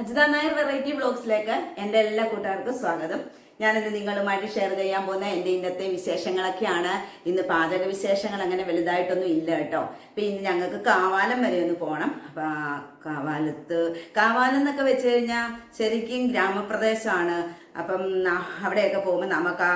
Ajitha Nair variety ബ്ലോഗ്സിലേക്ക് എന്റെ എല്ലാ കൂട്ടുകാർക്കും സ്വാഗതം. ഞാനിന്ന് നിങ്ങളുമായിട്ട് ഷെയർ ചെയ്യാൻ പോകുന്ന എന്റെ ഇന്നത്തെ വിശേഷങ്ങളൊക്കെയാണ്. ഇന്ന് പാചക വിശേഷങ്ങൾ അങ്ങനെ വലുതായിട്ടൊന്നും ഇല്ല കേട്ടോ. അപ്പം ഇന്ന് ഞങ്ങൾക്ക് കാവാലം വരെ ഒന്ന് പോകണം അപ്പം കാവാലത്ത് കാവാലം എന്നൊക്കെ വെച്ച് കഴിഞ്ഞാൽ ശരിക്കും ഗ്രാമപ്രദേശമാണ്. അപ്പം അവിടെയൊക്കെ പോകുമ്പോൾ നമുക്ക് ആ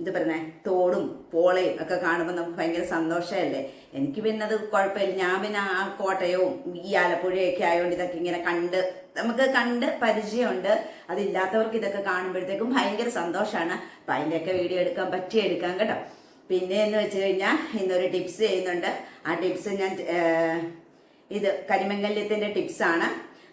ഇത് പറയുന്നത് തോടും പോളയും ഒക്കെ കാണുമ്പോൾ നമുക്ക് ഭയങ്കര സന്തോഷമല്ലേ? എനിക്ക് പിന്നെ അത് കുഴപ്പമില്ല. ഞാൻ പിന്നെ ആ കോട്ടയവും ഈ ആലപ്പുഴയൊക്കെ ആയതുകൊണ്ട് ഇതൊക്കെ ഇങ്ങനെ കണ്ട് നമുക്ക് കണ്ട് പരിചയമുണ്ട്. അതില്ലാത്തവർക്ക് ഇതൊക്കെ കാണുമ്പോഴത്തേക്കും ഭയങ്കര സന്തോഷമാണ് അപ്പം അതിന്റെയൊക്കെ വീഡിയോ എടുക്കാൻ പറ്റി എടുക്കാം കേട്ടോ. പിന്നെ എന്ന് വെച്ച് കഴിഞ്ഞാൽ ഇന്നൊരു ടിപ്സ് ചെയ്യുന്നുണ്ട്. ആ ടിപ്സ് ഞാൻ ഇത് കരിമംഗല്യത്തിന്റെ ടിപ്സാണ്.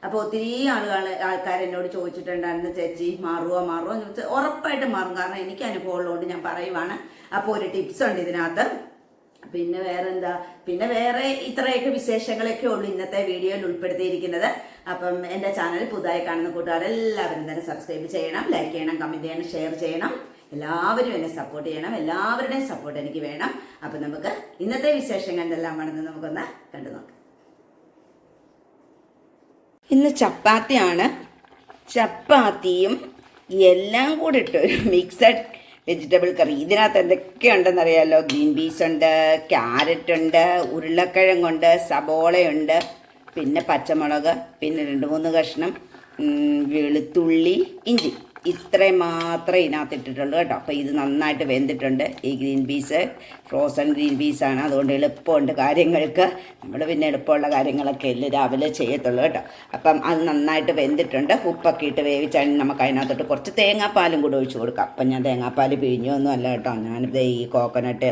അപ്പോൾ ഒത്തിരി ആളുകൾ ആൾക്കാർ എന്നോട് ചോദിച്ചിട്ടുണ്ടായിരുന്നു ചേച്ചി മാറുമോ മാറുമോ എന്ന് ചോദിച്ചാൽ ഉറപ്പായിട്ട് മാറും. കാരണം എനിക്ക് അനുഭവം ഉള്ളതുകൊണ്ട് ഞാൻ പറയുവാണ്. അപ്പോൾ ഒരു ടിപ്സ് ഉണ്ട് ഇതിനകത്ത്. പിന്നെ വേറെ എന്താ പിന്നെ വേറെ ഇത്രയൊക്കെ വിശേഷങ്ങളൊക്കെ ഉള്ളൂ ഇന്നത്തെ വീഡിയോയിൽ ഉൾപ്പെടുത്തിയിരിക്കുന്നത്. അപ്പം എന്റെ ചാനൽ പുതുതായി കാണുന്ന കൂട്ടുകാർ എല്ലാവരും തന്നെ സബ്സ്ക്രൈബ് ചെയ്യണം ലൈക്ക് ചെയ്യണം കമന്റ് ചെയ്യണം ഷെയർ ചെയ്യണം. എല്ലാവരും എന്നെ സപ്പോർട്ട് ചെയ്യണം. എല്ലാവരുടെയും സപ്പോർട്ട് എനിക്ക് വേണം. അപ്പം നമുക്ക് ഇന്നത്തെ വിശേഷങ്ങൾ എന്തെല്ലാം വേണമെന്ന് നമുക്കൊന്ന് കണ്ടു നോക്കാം ഇന്ന് ചപ്പാത്തിയാണ്. ചപ്പാത്തിയും എല്ലാം കൂടി ഇട്ട് ഒരു മിക്സഡ് വെജിറ്റബിൾ കറി. ഇതിനകത്ത് എന്തൊക്കെയുണ്ടെന്നറിയാലോ? ഗ്രീൻ പീസ് ഉണ്ട് ക്യാരറ്റ് ഉണ്ട് ഉരുളക്കിഴങ്ങുണ്ട് സബോളയുണ്ട് പിന്നെ പച്ചമുളക് പിന്നെ രണ്ട് മൂന്ന് കഷ്ണം വെളുത്തുള്ളി ഇഞ്ചി. ഇത്രയും മാത്രമേ ഇതിനകത്ത് ഇട്ടിട്ടുള്ളൂ കേട്ടോ. അപ്പോൾ ഇത് നന്നായിട്ട് വെന്തിട്ടുണ്ട്. ഈ ഗ്രീൻ പീസ് ഫ്രോസൺ ഗ്രീൻ പീസാണ് അതുകൊണ്ട് എളുപ്പമുണ്ട് കാര്യങ്ങൾക്ക്. നമ്മൾ പിന്നെ എളുപ്പമുള്ള കാര്യങ്ങളൊക്കെ അല്ലേ രാവിലെ ചെയ്യത്തുള്ളൂ കേട്ടോ. അപ്പം അത് നന്നായിട്ട് വെന്തിട്ടുണ്ട്. ഉപ്പൊക്കെ ഇട്ട് വേവിച്ചാൽ നമുക്ക് അതിനകത്തോട്ട് കുറച്ച് തേങ്ങാപ്പാലും കൂടെ ഒഴിച്ച് കൊടുക്കാം. അപ്പം ഞാൻ തേങ്ങാപ്പാൽ പിഴിഞ്ഞൊന്നും അല്ല കേട്ടോ. ഞാനിത് ഈ കോക്കനട്ട്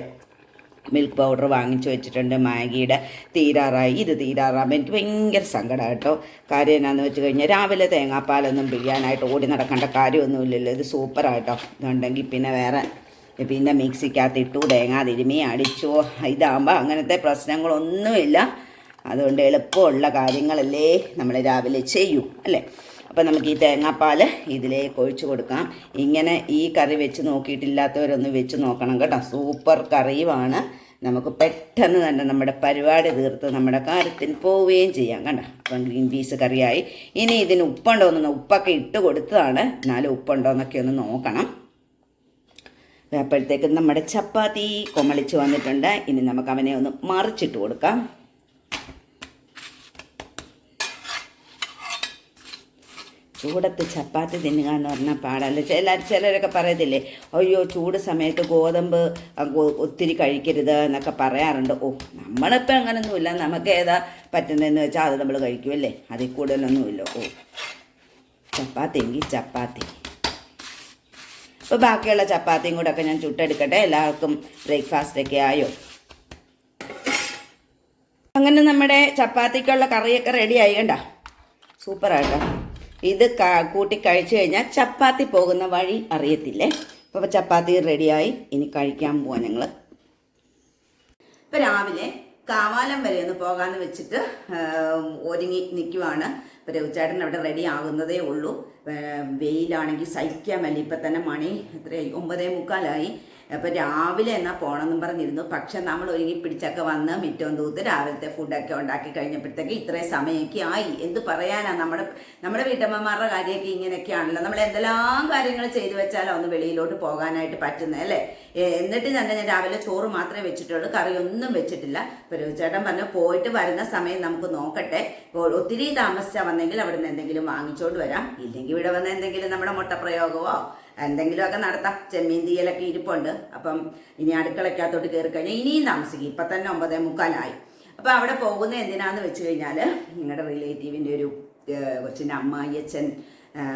മിൽക്ക് പൗഡർ വാങ്ങിച്ചു വെച്ചിട്ടുണ്ട്. മാഗിയുടെ തീരാറായി. ഇത് തീരാറാകുമ്പോൾ എനിക്ക് ഭയങ്കര സങ്കടം കേട്ടോ. കാര്യം എന്നാന്ന് വെച്ച് കഴിഞ്ഞാൽ രാവിലെ തേങ്ങാപ്പാലൊന്നും പിഴിയാനായിട്ട് ഓടി നടക്കേണ്ട കാര്യമൊന്നുമില്ലല്ലോ. ഇത് സൂപ്പറായിട്ടോ ഇതുണ്ടെങ്കിൽ പിന്നെ വേറെ പിന്നെ മിക്സിക്കകത്ത് ഇട്ടു തേങ്ങ തിരുമി അടിച്ചു. ഇതാകുമ്പോൾ അങ്ങനത്തെ പ്രശ്നങ്ങളൊന്നുമില്ല. അതുകൊണ്ട് എളുപ്പമുള്ള കാര്യങ്ങളല്ലേ നമ്മൾ രാവിലെ ചെയ്യൂ അല്ലേ? അപ്പം നമുക്ക് ഈ തേങ്ങാപ്പാൽ ഇതിലേക്ക് ഒഴിച്ചു കൊടുക്കാം. ഇങ്ങനെ ഈ കറി വെച്ച് നോക്കിയിട്ടില്ലാത്തവരൊന്ന് വെച്ച് നോക്കണം കേട്ടോ. സൂപ്പർ കറിയുമാണ്. നമുക്ക് പെട്ടെന്ന് തന്നെ നമ്മുടെ പരിപാടി തീർത്ത് നമ്മുടെ കാര്യത്തിന് പോവുകയും ചെയ്യാം കണ്ടോ? അപ്പം ഗ്രീൻ പീസ് കറിയായി. ഇനി ഇതിന് ഉപ്പുണ്ടോ എന്ന് ഉപ്പൊക്കെ ഇട്ട് കൊടുത്തതാണ്. എന്നാലും ഉപ്പുണ്ടോ എന്നൊക്കെ ഒന്ന് നോക്കണം. അപ്പോഴത്തേക്കും നമ്മുടെ ചപ്പാത്തി കൊമളിച്ച് വന്നിട്ടുണ്ട്. ഇനി നമുക്ക് അവനെ ഒന്ന് മറിച്ചിട്ട് കൊടുക്കാം. ചൂടത്ത് ചപ്പാത്തി തിന്നുക എന്ന് പറഞ്ഞാൽ പാടല്ല ചില ചിലരൊക്കെ പറയത്തില്ലേ അയ്യോ ചൂട് സമയത്ത് ഗോതമ്പ് ഒത്തിരി കഴിക്കരുത് എന്നൊക്കെ പറയാറുണ്ട്. ഓ നമ്മളിപ്പോൾ അങ്ങനൊന്നുമില്ല. നമുക്ക് ഏതാ പറ്റുന്നതെന്ന് വെച്ചാൽ അത് നമ്മൾ കഴിക്കുമല്ലേ അതിൽ കൂടുതലൊന്നുമില്ല. ഓ ചപ്പാത്തി എങ്കിൽ ചപ്പാത്തി. അപ്പോൾ ബാക്കിയുള്ള ചപ്പാത്തിയും കൂടെ ഒക്കെ ഞാൻ ചുട്ടെടുക്കട്ടെ. എല്ലാവർക്കും ബ്രേക്ക്ഫാസ്റ്റൊക്കെ ആയോ? അങ്ങനെ നമ്മുടെ ചപ്പാത്തിക്കുള്ള കറിയൊക്കെ റെഡിയായി കണ്ട? സൂപ്പറായിട്ടോ ഇത് കൂട്ടി കഴിച്ചു കഴിഞ്ഞാൽ ചപ്പാത്തി പോകുന്ന വഴി അറിയത്തില്ലേ? അപ്പോൾ ചപ്പാത്തി റെഡിയായി. ഇനി കഴിക്കാൻ പോവാം ഞങ്ങൾ ഇപ്പം രാവിലെ കാവാലം വരെ ഒന്ന് പോകാമെന്ന് വെച്ചിട്ട് ഒരുങ്ങി നിൽക്കുവാണ് ഇപ്പം രവിചേട്ടൻ അവിടെ റെഡി ആകുന്നതേ ഉള്ളൂ. വെയിലാണെങ്കിൽ സഹിക്കാൻ വല്ല ഇപ്പം തന്നെ മണി എത്രയായി? ഒമ്പതേ മുക്കാലായി. അപ്പോൾ രാവിലെ എന്നാൽ പോകണമെന്നും പറഞ്ഞിരുന്നു. പക്ഷെ നമ്മൾ ഒരുങ്ങി പിടിച്ചൊക്കെ വന്ന് മിറ്റവും തൂത്ത് രാവിലത്തെ ഫുഡൊക്കെ ഉണ്ടാക്കി കഴിഞ്ഞപ്പോഴത്തേക്ക് ഇത്രയും സമയമൊക്കെ ആയി. എന്ത് പറയാനാ? നമ്മുടെ നമ്മുടെ വീട്ടമ്മമാരുടെ കാര്യമൊക്കെ ഇങ്ങനെയൊക്കെയാണല്ലോ. നമ്മൾ എന്തെല്ലാം കാര്യങ്ങൾ ചെയ്തു വെച്ചാലോ ഒന്ന് വെളിയിലോട്ട് പോകാനായിട്ട് പറ്റുന്നത് അല്ലേ? എന്നിട്ട് തന്നെ ഞാൻ രാവിലെ ചോറ് മാത്രമേ വെച്ചിട്ടുള്ളൂ കറിയൊന്നും വെച്ചിട്ടില്ല. അപ്പോൾ ചേട്ടൻ പറഞ്ഞു പോയിട്ട് വരുന്ന സമയം നമുക്ക് നോക്കട്ടെ. ഒത്തിരി താമസിച്ചാൽ വന്നെങ്കിൽ അവിടെ എന്തെങ്കിലും വാങ്ങിച്ചോണ്ട് വരാം. ഇല്ലെങ്കിൽ ഇവിടെ വന്ന് എന്തെങ്കിലും നമ്മുടെ മുട്ടപ്രയോഗമോ എന്തെങ്കിലുമൊക്കെ നടത്താം. ചെമ്മീൻ തീയലൊക്കെ ഇരിപ്പുണ്ട്. അപ്പം ഇനി അടുക്കളയ്ക്കകത്തോട്ട് കയറി കഴിഞ്ഞാൽ ഇനിയും താമസിക്കും. ഇപ്പം തന്നെ ഒമ്പതേ മുക്കാലായി. അപ്പം അവിടെ പോകുന്ന എന്തിനാന്ന് വെച്ച് കഴിഞ്ഞാൽ നിങ്ങളുടെ റിലേറ്റീവിന്റെ ഒരു കൊച്ചിന്റെ അമ്മായിയച്ഛൻ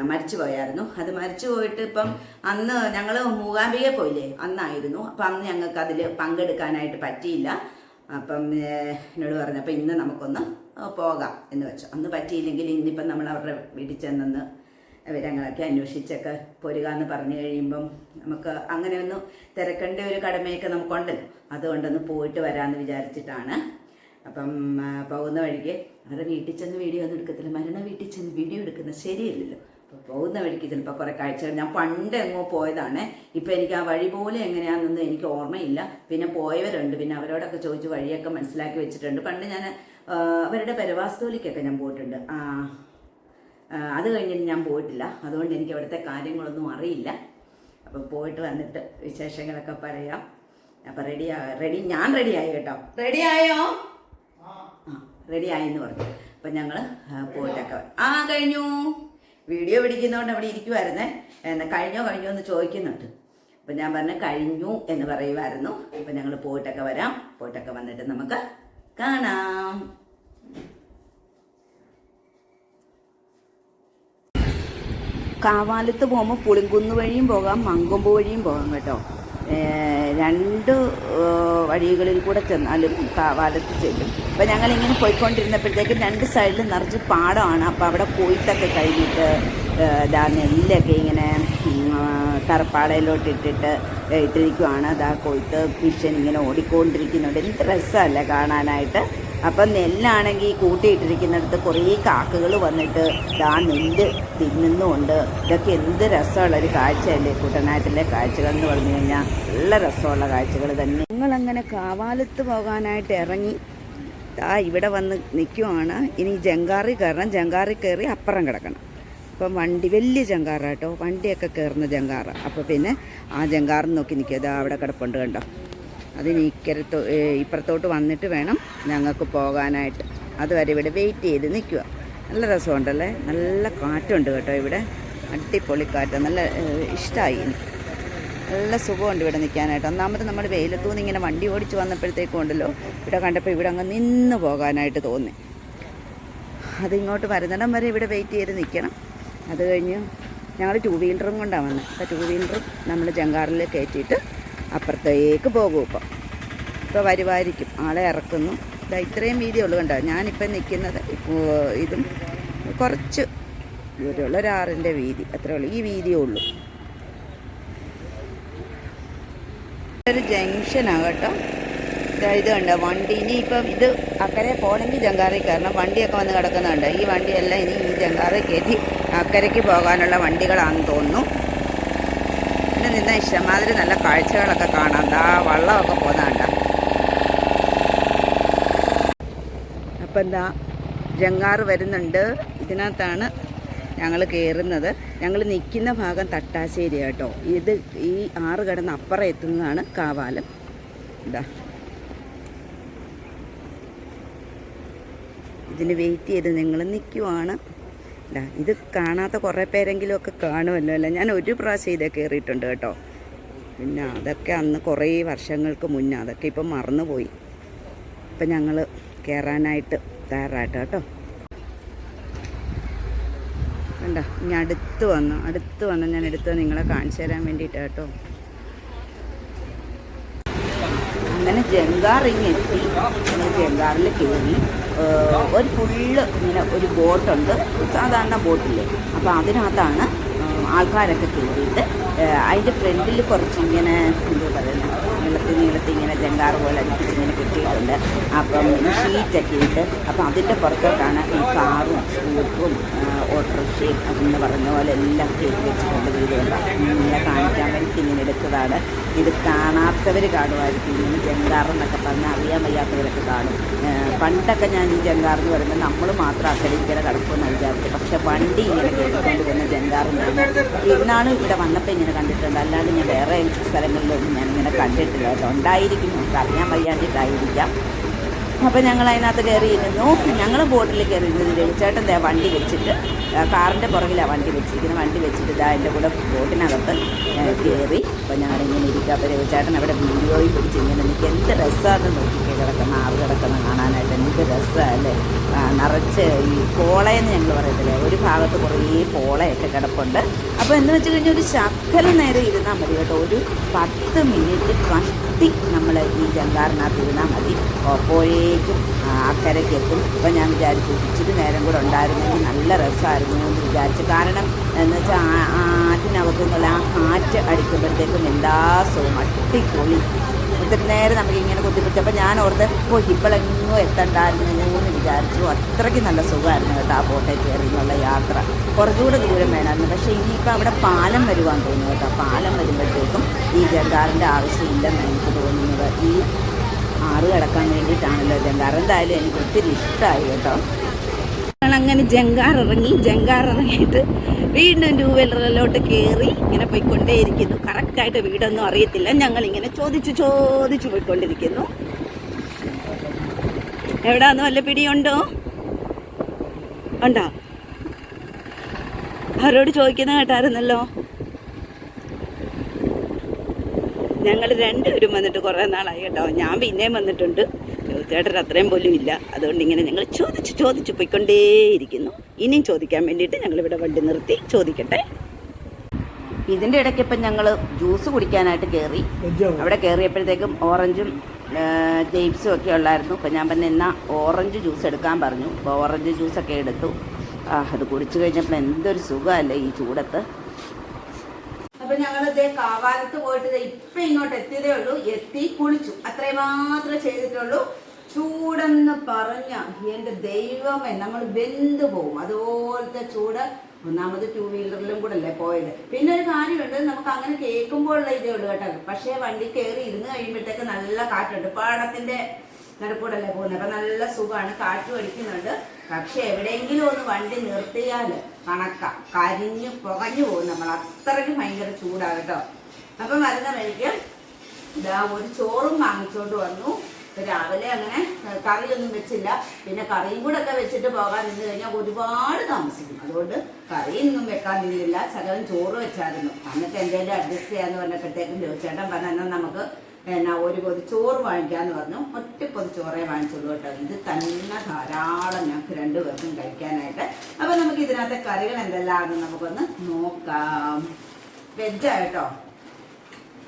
മരിച്ചു പോയായിരുന്നു. അത് മരിച്ചു പോയിട്ട് ഇപ്പം അന്ന് ഞങ്ങൾ മൂകാംബിക പോയില്ലേ? അന്നായിരുന്നു. അപ്പം അന്ന് ഞങ്ങൾക്ക് അതിൽ പങ്കെടുക്കാനായിട്ട് പറ്റിയില്ല. അപ്പം എന്നോട് പറഞ്ഞു അപ്പം ഇന്ന് നമുക്കൊന്ന് പോകാം എന്ന് വെച്ചു. അന്ന് പറ്റിയില്ലെങ്കിൽ ഇന്നിപ്പം നമ്മൾ അവരുടെ വീട്ടിൽ ചെന്നെന്ന് വിവരങ്ങളൊക്കെ അന്വേഷിച്ചൊക്കെ പോരുക എന്ന് പറഞ്ഞു കഴിയുമ്പം നമുക്ക് അങ്ങനെ ഒന്ന് തിരക്കേണ്ട ഒരു കടമയൊക്കെ നമുക്കുണ്ടല്ലോ. അതുകൊണ്ടൊന്ന് പോയിട്ട് വരാമെന്ന് വിചാരിച്ചിട്ടാണ്. അപ്പം പോകുന്ന വഴിക്ക് അവരുടെ വീട്ടിൽ ചെന്ന് വീഡിയോ ഒന്നും എടുക്കത്തില്ല. മരണ വീട്ടിൽ ചെന്ന് വീഡിയോ എടുക്കുന്നത് ശരിയല്ലല്ലോ. അപ്പോൾ പോകുന്ന വഴിക്ക് ചിലപ്പോൾ കുറേ കാഴ്ചകൾ. ഞാൻ പണ്ട് എങ്ങോ പോയതാണ്. ഇപ്പം എനിക്ക് ആ വഴി പോലെ എങ്ങനെയാണെന്നൊന്നും എനിക്ക് ഓർമ്മയില്ല. പിന്നെ പോയവരുണ്ട്. പിന്നെ അവരോടൊക്കെ ചോദിച്ച് വഴിയൊക്കെ മനസ്സിലാക്കി വെച്ചിട്ടുണ്ട്. പണ്ട് ഞാൻ അവരുടെ പരവാസ്തോലിക്കൊക്കെ ഞാൻ പോയിട്ടുണ്ട്. ആ ആ, അത് കഴിഞ്ഞിട്ട് ഞാൻ പോയിട്ടില്ല. അതുകൊണ്ട് എനിക്ക് അവിടുത്തെ കാര്യങ്ങളൊന്നും അറിയില്ല. അപ്പോൾ പോയിട്ട് വന്നിട്ട് വിശേഷങ്ങളൊക്കെ പറയാം. അപ്പം റെഡി റെഡി ഞാൻ റെഡിയായി കേട്ടോ. റെഡി ആയോ? ആ. റെഡി ആയെന്ന് പറഞ്ഞു. അപ്പം ഞങ്ങൾ പോയിട്ടൊക്കെ ആ കഴിഞ്ഞു. വീഡിയോ പിടിക്കുന്നതുകൊണ്ട് അവിടെ ഇരിക്കുമായിരുന്നേ എന്നാ കഴിഞ്ഞോ കഴിഞ്ഞോ എന്ന് ചോദിക്കുന്നുണ്ട്. അപ്പം ഞാൻ പറഞ്ഞു കഴിഞ്ഞു എന്ന് പറയുമായിരുന്നു അപ്പം ഞങ്ങൾ പോയിട്ടൊക്കെ വരാം. പോയിട്ടൊക്കെ വന്നിട്ട് നമുക്ക് കാണാം. കാവാലത്ത് പോകുമ്പോൾ പുളിങ്കുന്ന് വഴിയും പോകാം മങ്കൊമ്പ് വഴിയും പോകാം കേട്ടോ. രണ്ട് വഴികളിൽ കൂടെ ചെന്നാലും കാവാലത്ത് ചെല്ലും. അപ്പം ഞങ്ങളിങ്ങനെ പോയിക്കൊണ്ടിരുന്നപ്പോഴത്തേക്കും രണ്ട് സൈഡിൽ നിറച്ച് പാടമാണ്. അപ്പോൾ അവിടെ കൊയ്ത്തൊക്കെ കഴിഞ്ഞിട്ട് ഇതാ നെല്ലൊക്കെ ഇങ്ങനെ തറപ്പാടയിലോട്ടിട്ടിട്ട് ഇട്ടിരിക്കുവാണ്. അതാ കൊയ്ത്ത് മിഷൻ ഇങ്ങനെ ഓടിക്കൊണ്ടിരിക്കുന്നുണ്ട്. എന്ത് രസമല്ലേ കാണാനായിട്ട്. അപ്പം നെല്ലാണെങ്കിൽ കൂട്ടിയിട്ടിരിക്കുന്നിടത്ത് കുറേ കാക്കകൾ വന്നിട്ട് ദാ നെല്ല് തിന്നുന്നുമുണ്ട് ഇതൊക്കെ എന്ത് രസമുള്ള രസമുള്ളൊരു കാഴ്ചയല്ലേ കുട്ടനാട്ടിലെ കാഴ്ചകൾ എന്ന് പറഞ്ഞു കഴിഞ്ഞാൽ നല്ല രസമുള്ള കാഴ്ചകൾ തന്നെ. നിങ്ങളങ്ങനെ കാവാലത്ത് പോകാനായിട്ട് ഇറങ്ങി ദാ ഇവിടെ വന്ന് നിൽക്കുവാണ് ഇനി ജങ്കാറി കയറണം. ജങ്കാറി കയറി അപ്പുറം കിടക്കണം. അപ്പം വണ്ടി വലിയ ജങ്കാറാട്ടോ. വണ്ടിയൊക്കെ കയറുന്ന ജങ്കാറ. അപ്പോൾ പിന്നെ ആ ജങ്കാറ് നോക്കി നിൽക്കുക അവിടെ കിടപ്പുണ്ട് കണ്ടോ. അതിന് ഇക്കരത്തോ ഇപ്പുറത്തോട്ട് വന്നിട്ട് വേണം ഞങ്ങൾക്ക് പോകാനായിട്ട്. അതുവരെ ഇവിടെ വെയിറ്റ് ചെയ്ത് നിൽക്കുക. നല്ല രസമുണ്ടല്ലേ? നല്ല കാറ്റുണ്ട് കേട്ടോ ഇവിടെ. അടിപൊളി കാറ്റ്. നല്ല ഇഷ്ടമായി എനിക്ക് നല്ല സുഖമുണ്ട് ഇവിടെ നിൽക്കാനായിട്ട്. ഒന്നാമത് നമ്മൾ വെയിലത്തു നിന്ന് ഇങ്ങനെ വണ്ടി ഓടിച്ച് വന്നപ്പോഴത്തേക്കും ഉണ്ടല്ലോ. ഇവിടെ കണ്ടപ്പോൾ ഇവിടെ അങ്ങ് നിന്ന് പോകാനായിട്ട് തോന്നി. അതിങ്ങോട്ട് വരുന്നിടം വരെ ഇവിടെ വെയിറ്റ് ചെയ്ത് നിൽക്കണം. അത് കഴിഞ്ഞ് ഞങ്ങൾ ടു വീലറും കൊണ്ടാണ് വന്നത്. അപ്പോൾ ടു വീലറും നമ്മൾ ജങ്കാറിൽ കയറ്റിയിട്ട് അപ്പുറത്തേക്ക് പോകും ഇപ്പം. ഇപ്പോൾ വരുമായിരിക്കും ആളെ ഇറക്കുന്നു. ഇതാ ഇത്രയും വീതി ഉള്ളു കണ്ടോ? ഞാനിപ്പം നിൽക്കുന്നത് ഇതും കുറച്ച് ദൂരമുള്ള ഒരു ആറിന്റെ വീതി. അത്രേ ഉള്ളൂ. ഈ വീതിയേ ഉള്ളൂ. ഒരു ജംഗ്ഷനാണ് കേട്ടോ. ഇത് കണ്ടോ? വണ്ടി. ഇനി ഇപ്പം ഇത് അക്കരെ പോകണമെങ്കിൽ ജങ്കാറി കയറണം. വണ്ടിയൊക്കെ വന്ന് കിടക്കുന്നുണ്ട് ഈ വണ്ടിയെല്ലാം ഇനി ഈ ജങ്കാറി കയറ്റി അക്കരയ്ക്ക് പോകാനുള്ള വണ്ടികളാണെന്ന് തോന്നുന്നു. പിന്നെ നിന്ന് ഇഷ്ടമാതിരി നല്ല കാഴ്ചകളൊക്കെ കാണാം. ദാ വള്ളമൊക്കെ പോകുന്നതാണ്ട അപ്പം എന്താ ജങ്കാറ് വരുന്നുണ്ട്. ഇതിനകത്താണ് ഞങ്ങൾ കയറുന്നത്. ഞങ്ങൾ നിൽക്കുന്ന ഭാഗം തട്ടാശ്ശേരി കേട്ടോ. ഇത് ഈ ആറ് കിടന്ന് അപ്പുറം എത്തുന്നതാണ് കാവാലം. ഇതാ. ഇതിന് വെയിറ്റ് ചെയ്ത് നിങ്ങൾ നിൽക്കുവാണ്. ഇതാ കാണാത്ത കുറേ പേരെങ്കിലും ഒക്കെ കാണുമല്ലോ അല്ല? ഞാൻ ഒരു പ്രാവശ്യം ഇതേ കയറിയിട്ടുണ്ട് കേട്ടോ. പിന്നെ അതൊക്കെ അന്ന് കുറേ വർഷങ്ങൾക്ക് മുന്നേ അതൊക്കെ ഇപ്പം മറന്നുപോയി. ഇപ്പം ഞങ്ങൾ കയറാനായിട്ട് തയ്യാറായിട്ട് കേട്ടോ. കണ്ടോ? ഇനി അടുത്ത് വന്നു. അടുത്ത് വന്ന് ഞാൻ എടുത്ത് നിങ്ങളെ കാണിച്ചു തരാൻ വേണ്ടിയിട്ട് കേട്ടോ. അങ്ങനെ ജങ്കാറിങ് എത്തി അങ്ങനെ ജങ്കാറിൽ കയറി ഒരു ഫുള്ള് ഇങ്ങനെ ഒരു ബോട്ടുണ്ട് സാധാരണ ബോട്ടില്ലേ? അപ്പോൾ അതിനകത്താണ് ആൾക്കാരൊക്കെ കയറിയിട്ട് അതിന്റെ ഫ്രണ്ടിൽ കുറച്ച് ഇങ്ങനെ എന്താ പറയുന്നത് നീളത്തിൽ നീളത്തിൽ ഇങ്ങനെ ജങ്കാർ പോലെ ഇങ്ങനെ കിട്ടിയിട്ടുണ്ട്. അപ്പം ഷീറ്റൊക്കെ ഇട്ട് അപ്പം അതിന്റെ പുറത്തോട്ടാണ് ഈ കാറും സ്കൂട്ടറും ഓട്ടോറിക്ഷയും അതെന്ന് പറഞ്ഞ പോലെ എല്ലാം കയറ്റി വെച്ചിട്ടുണ്ട് വീടുണ്ട് ഇങ്ങനെ കാണിക്കാൻ വേണ്ടി ഇങ്ങനെ എടുത്തതാണ്. ഇത് കാണാത്തവർ കാണുമായിരിക്കും. ഇങ്ങനെ ജങ്കാർ എന്നൊക്കെ പറഞ്ഞാൽ അറിയാൻ വയ്യാത്തവരൊക്കെ കാണും. പണ്ടൊക്കെ ഞാൻ ഈ ജങ്കാർ എന്ന് പറയുമ്പോൾ നമ്മൾ മാത്രം അക്കരയ്ക്കര കിടക്കുമെന്ന് വിചാരിച്ചു പക്ഷേ വണ്ടി ഇങ്ങനെ കേട്ടുകൊണ്ട് വന്ന ജങ്കാറുണ്ടായിരുന്നു ഇന്നാണ് ഇവിടെ വന്നപ്പോൾ ഇങ്ങനെ കണ്ടിട്ടുണ്ട്. അല്ലാതെ ഞാൻ വേറെ സ്ഥലങ്ങളിലൊന്നും ഞാൻ ഇങ്ങനെ കണ്ടിട്ടില്ല കേട്ടോ. ഉണ്ടായിരിക്കും. നമുക്ക് അറിയാൻ വയ്യാണ്ടിട്ടായിരിക്കാം അപ്പോൾ ഞങ്ങൾ അതിനകത്ത് കയറിയിരുന്നു. ഞങ്ങൾ ബോട്ടിൽ കയറിയിരുന്നത് രവിച്ചേട്ടൻ ദേ വണ്ടി വെച്ചിട്ട് കാറിന്റെ പുറകിലാണ് വണ്ടി വെച്ചിരിക്കുന്നത്. വണ്ടി വെച്ചിട്ട് ഇതാ എന്റെ കൂടെ ബോട്ടിനകത്ത് കയറി. അപ്പോൾ ഞങ്ങളിങ്ങനെ ഇരിക്കുക അപ്പോൾ രവിച്ചേട്ടൻ അവിടെ വീഡിയോയിൽ പിടിച്ച് ഇങ്ങനെ എനിക്ക് എന്ത് രസമാണ് നോക്കി കിടക്കുന്ന ആറ് കിടക്കുന്ന കാണാനായിട്ട്. എന്ത് രസമല്ലേ നിറച്ച് ഈ പോളയെന്ന് ഞങ്ങൾ പറയത്തില്ലേ? ഒരു ഭാഗത്ത് കുറേ പോളയൊക്കെ കിടപ്പുണ്ട്. അപ്പോൾ എന്ന് വെച്ച് കഴിഞ്ഞാൽ ഒരു ശക്കര നേരം ഇരുന്നാൽ മതി കേട്ടോ. ഒരു പത്ത് മിനിറ്റ് കത്തി നമ്മൾ ഈ ജങ്കാറിനകത്ത് ഇരുന്നാൽ മതി. അപ്പോഴേക്കും അക്കരയ്ക്ക് എത്തും. അപ്പോൾ ഞാൻ വിചാരിച്ചു ഇച്ചിരി നേരം കൂടെ ഉണ്ടായിരുന്നെങ്കിൽ നല്ല രസമായിരുന്നു എന്ന് വിചാരിച്ചു. കാരണം എന്ന് വെച്ചാൽ ആറ്റിനകത്തുനിന്നുള്ള ആ കാറ്റ് അടിക്കുമ്പോഴത്തേക്കും എല്ലാ സുഖം അടിപൊളി ഒത്തിരി നേരം നമുക്ക് ഇങ്ങനെ കുത്തിപ്പിടിച്ചപ്പോൾ ഞാൻ ഓർത്ത് ഇപ്പോൾ ഇപ്പോഴെങ്ങും എത്തണ്ടായിരുന്നു എന്ന് വിചാരിച്ചു. അത്രയ്ക്ക് നല്ല സുഖമായിരുന്നു കേട്ടോ ആ ബോട്ടിൽ കയറി എന്നുള്ള യാത്ര. കുറച്ചുകൂടെ ദൂരം വേണമായിരുന്നു. പക്ഷേ ഇനിയിപ്പോൾ അവിടെ പാലം വരുവാൻ തോന്നുന്നു കേട്ടോ. പാലം വരുമ്പോഴത്തേക്കും ഈ ജങ്കാറിന്റെ ആവശ്യമില്ലെന്ന് എനിക്ക് തോന്നുന്നത്. ഈ ആറ് കിടക്കാൻ വേണ്ടിയിട്ടാണല്ലോ ജങ്കാർ എന്തായാലും എനിക്ക് ഒത്തിരി ഇഷ്ടമായി കേട്ടോ. ഞങ്ങൾ അങ്ങനെ ജങ്കാർ ഇറങ്ങി ജങ്കാർ ഇറങ്ങിയിട്ട് വീണ്ടും ടൂ വീലറിലോട്ട് കയറി ഇങ്ങനെ പോയിക്കൊണ്ടേയിരിക്കുന്നു. കറക്റ്റായിട്ട് വീടൊന്നും അറിയത്തില്ല. ഞങ്ങൾ ഇങ്ങനെ ചോദിച്ചു ചോദിച്ചു പോയിക്കൊണ്ടിരിക്കുന്നു. എവിടാന്ന് വല്ല പിടിയുണ്ടോ? ഉണ്ടോ? അവരോട് ചോദിക്കുന്ന കേട്ടായിരുന്നല്ലോ? ഞങ്ങൾ രണ്ടുപേരും വന്നിട്ട് കുറേ നാളായി കേട്ടോ. ഞാൻ പിന്നെയും വന്നിട്ടുണ്ട്. ചേട്ടൻ അത്രയും പോലും ഇല്ല. അതുകൊണ്ട് ഇങ്ങനെ ഞങ്ങൾ ചോദിച്ചു ചോദിച്ച് പോയിക്കൊണ്ടേയിരിക്കുന്നു. ഇനിയും ചോദിക്കാൻ വേണ്ടിയിട്ട് ഞങ്ങളിവിടെ വണ്ടി നിർത്തി ചോദിക്കട്ടെ. ഇതിന്റെ ഇടയ്ക്ക് ഇപ്പം ഞങ്ങൾ ജ്യൂസ് കുടിക്കാനായിട്ട് കയറി അവിടെ കയറിയപ്പോഴത്തേക്കും ഓറഞ്ചും ജെയിംസും ഒക്കെ ഉള്ളായിരുന്നു. അപ്പം ഞാൻ പറഞ്ഞ എന്നാൽ ഓറഞ്ച് ജ്യൂസ് എടുക്കാൻ പറഞ്ഞു. അപ്പോൾ ഓറഞ്ച് ജ്യൂസൊക്കെ എടുത്തു. ആ അത് കുടിച്ചു കഴിഞ്ഞപ്പോൾ എന്തൊരു സുഖമല്ലേ ഈ ചൂടത്ത്. അപ്പൊ ഞങ്ങൾ ഇതേ കാവാലത്ത് പോയിട്ട് ദേ ഇപ്പൊ ഇങ്ങോട്ട് എത്തിയതേ ഉള്ളൂ. എത്തി കുളിച്ചു. അത്രയും മാത്രമേ ചെയ്തിട്ടുള്ളൂ. ചൂടെന്ന് പറഞ്ഞ എന്റെ ദൈവമേ നമ്മൾ വെന്ത് പോവും. അതുപോലത്തെ ചൂട് ഒന്നാമത് ടൂ വീലറിലും കൂടെ അല്ലേ പോയത്. പിന്നെ ഒരു കാര്യമുണ്ട് നമുക്ക് അങ്ങനെ കേൾക്കുമ്പോഴുള്ള ഇതേ ഉള്ളൂ കേട്ടോ. പക്ഷേ വണ്ടി കയറി ഇരുന്ന് കഴിയുമ്പോഴത്തേക്ക് നല്ല കാറ്റുണ്ട്. പാടത്തിന്റെ നടുക്കൂടല്ലേ പോകുന്നത്. അപ്പൊ നല്ല സുഖമാണ്. കാറ്റ് അടിക്കുന്നുണ്ട്. പക്ഷെ എവിടെയെങ്കിലും ഒന്ന് വണ്ടി നിർത്തിയാൽ കണക്ക. കരിഞ്ഞു പുകഞ്ഞു പോകും നമ്മൾ. അത്രയ്ക്ക് ഭയങ്കര ചൂടാണ് കേട്ടോ. അപ്പം വരുന്ന വഴിക്ക് ഇതാ ഒരു ചോറും വാങ്ങിച്ചുകൊണ്ട് വന്നു. രാവിലെ അങ്ങനെ കറിയൊന്നും വെച്ചില്ല. പിന്നെ കറിയും കൂടെ ഒക്കെ വെച്ചിട്ട് പോകാൻ നിന്ന് കഴിഞ്ഞാൽ ഒരുപാട് താമസിക്കും. അതുകൊണ്ട് കറിയൊന്നും വെക്കാൻ നിന്നില്ല. ശകലം ചോറ് വെച്ചായിരുന്നു. അന്നൊക്കെ എന്തെങ്കിലും അഡ്ജസ്റ്റ് ചെയ്യാന്ന് പറഞ്ഞപ്പോഴത്തേക്കും ചോദിച്ചേട്ടൻ പറഞ്ഞ എന്നാൽ നമുക്ക് എന്നാ ഒരു പൊതി ചോറ് വാങ്ങിക്കാന്ന് പറഞ്ഞു. ഒറ്റ പൊതി ചോറേ വാങ്ങിച്ചുള്ളൂ കേട്ടോ. ഇത് തന്നെ ധാരാളം ഞങ്ങൾക്ക് രണ്ടുപേർക്കും കഴിക്കാനായിട്ട്. അപ്പൊ നമുക്ക് ഇതിനകത്തെ കറികൾ എന്തെല്ലാമാണെന്ന് നമുക്കൊന്ന് നോക്കാം. വെജാ കേട്ടോ.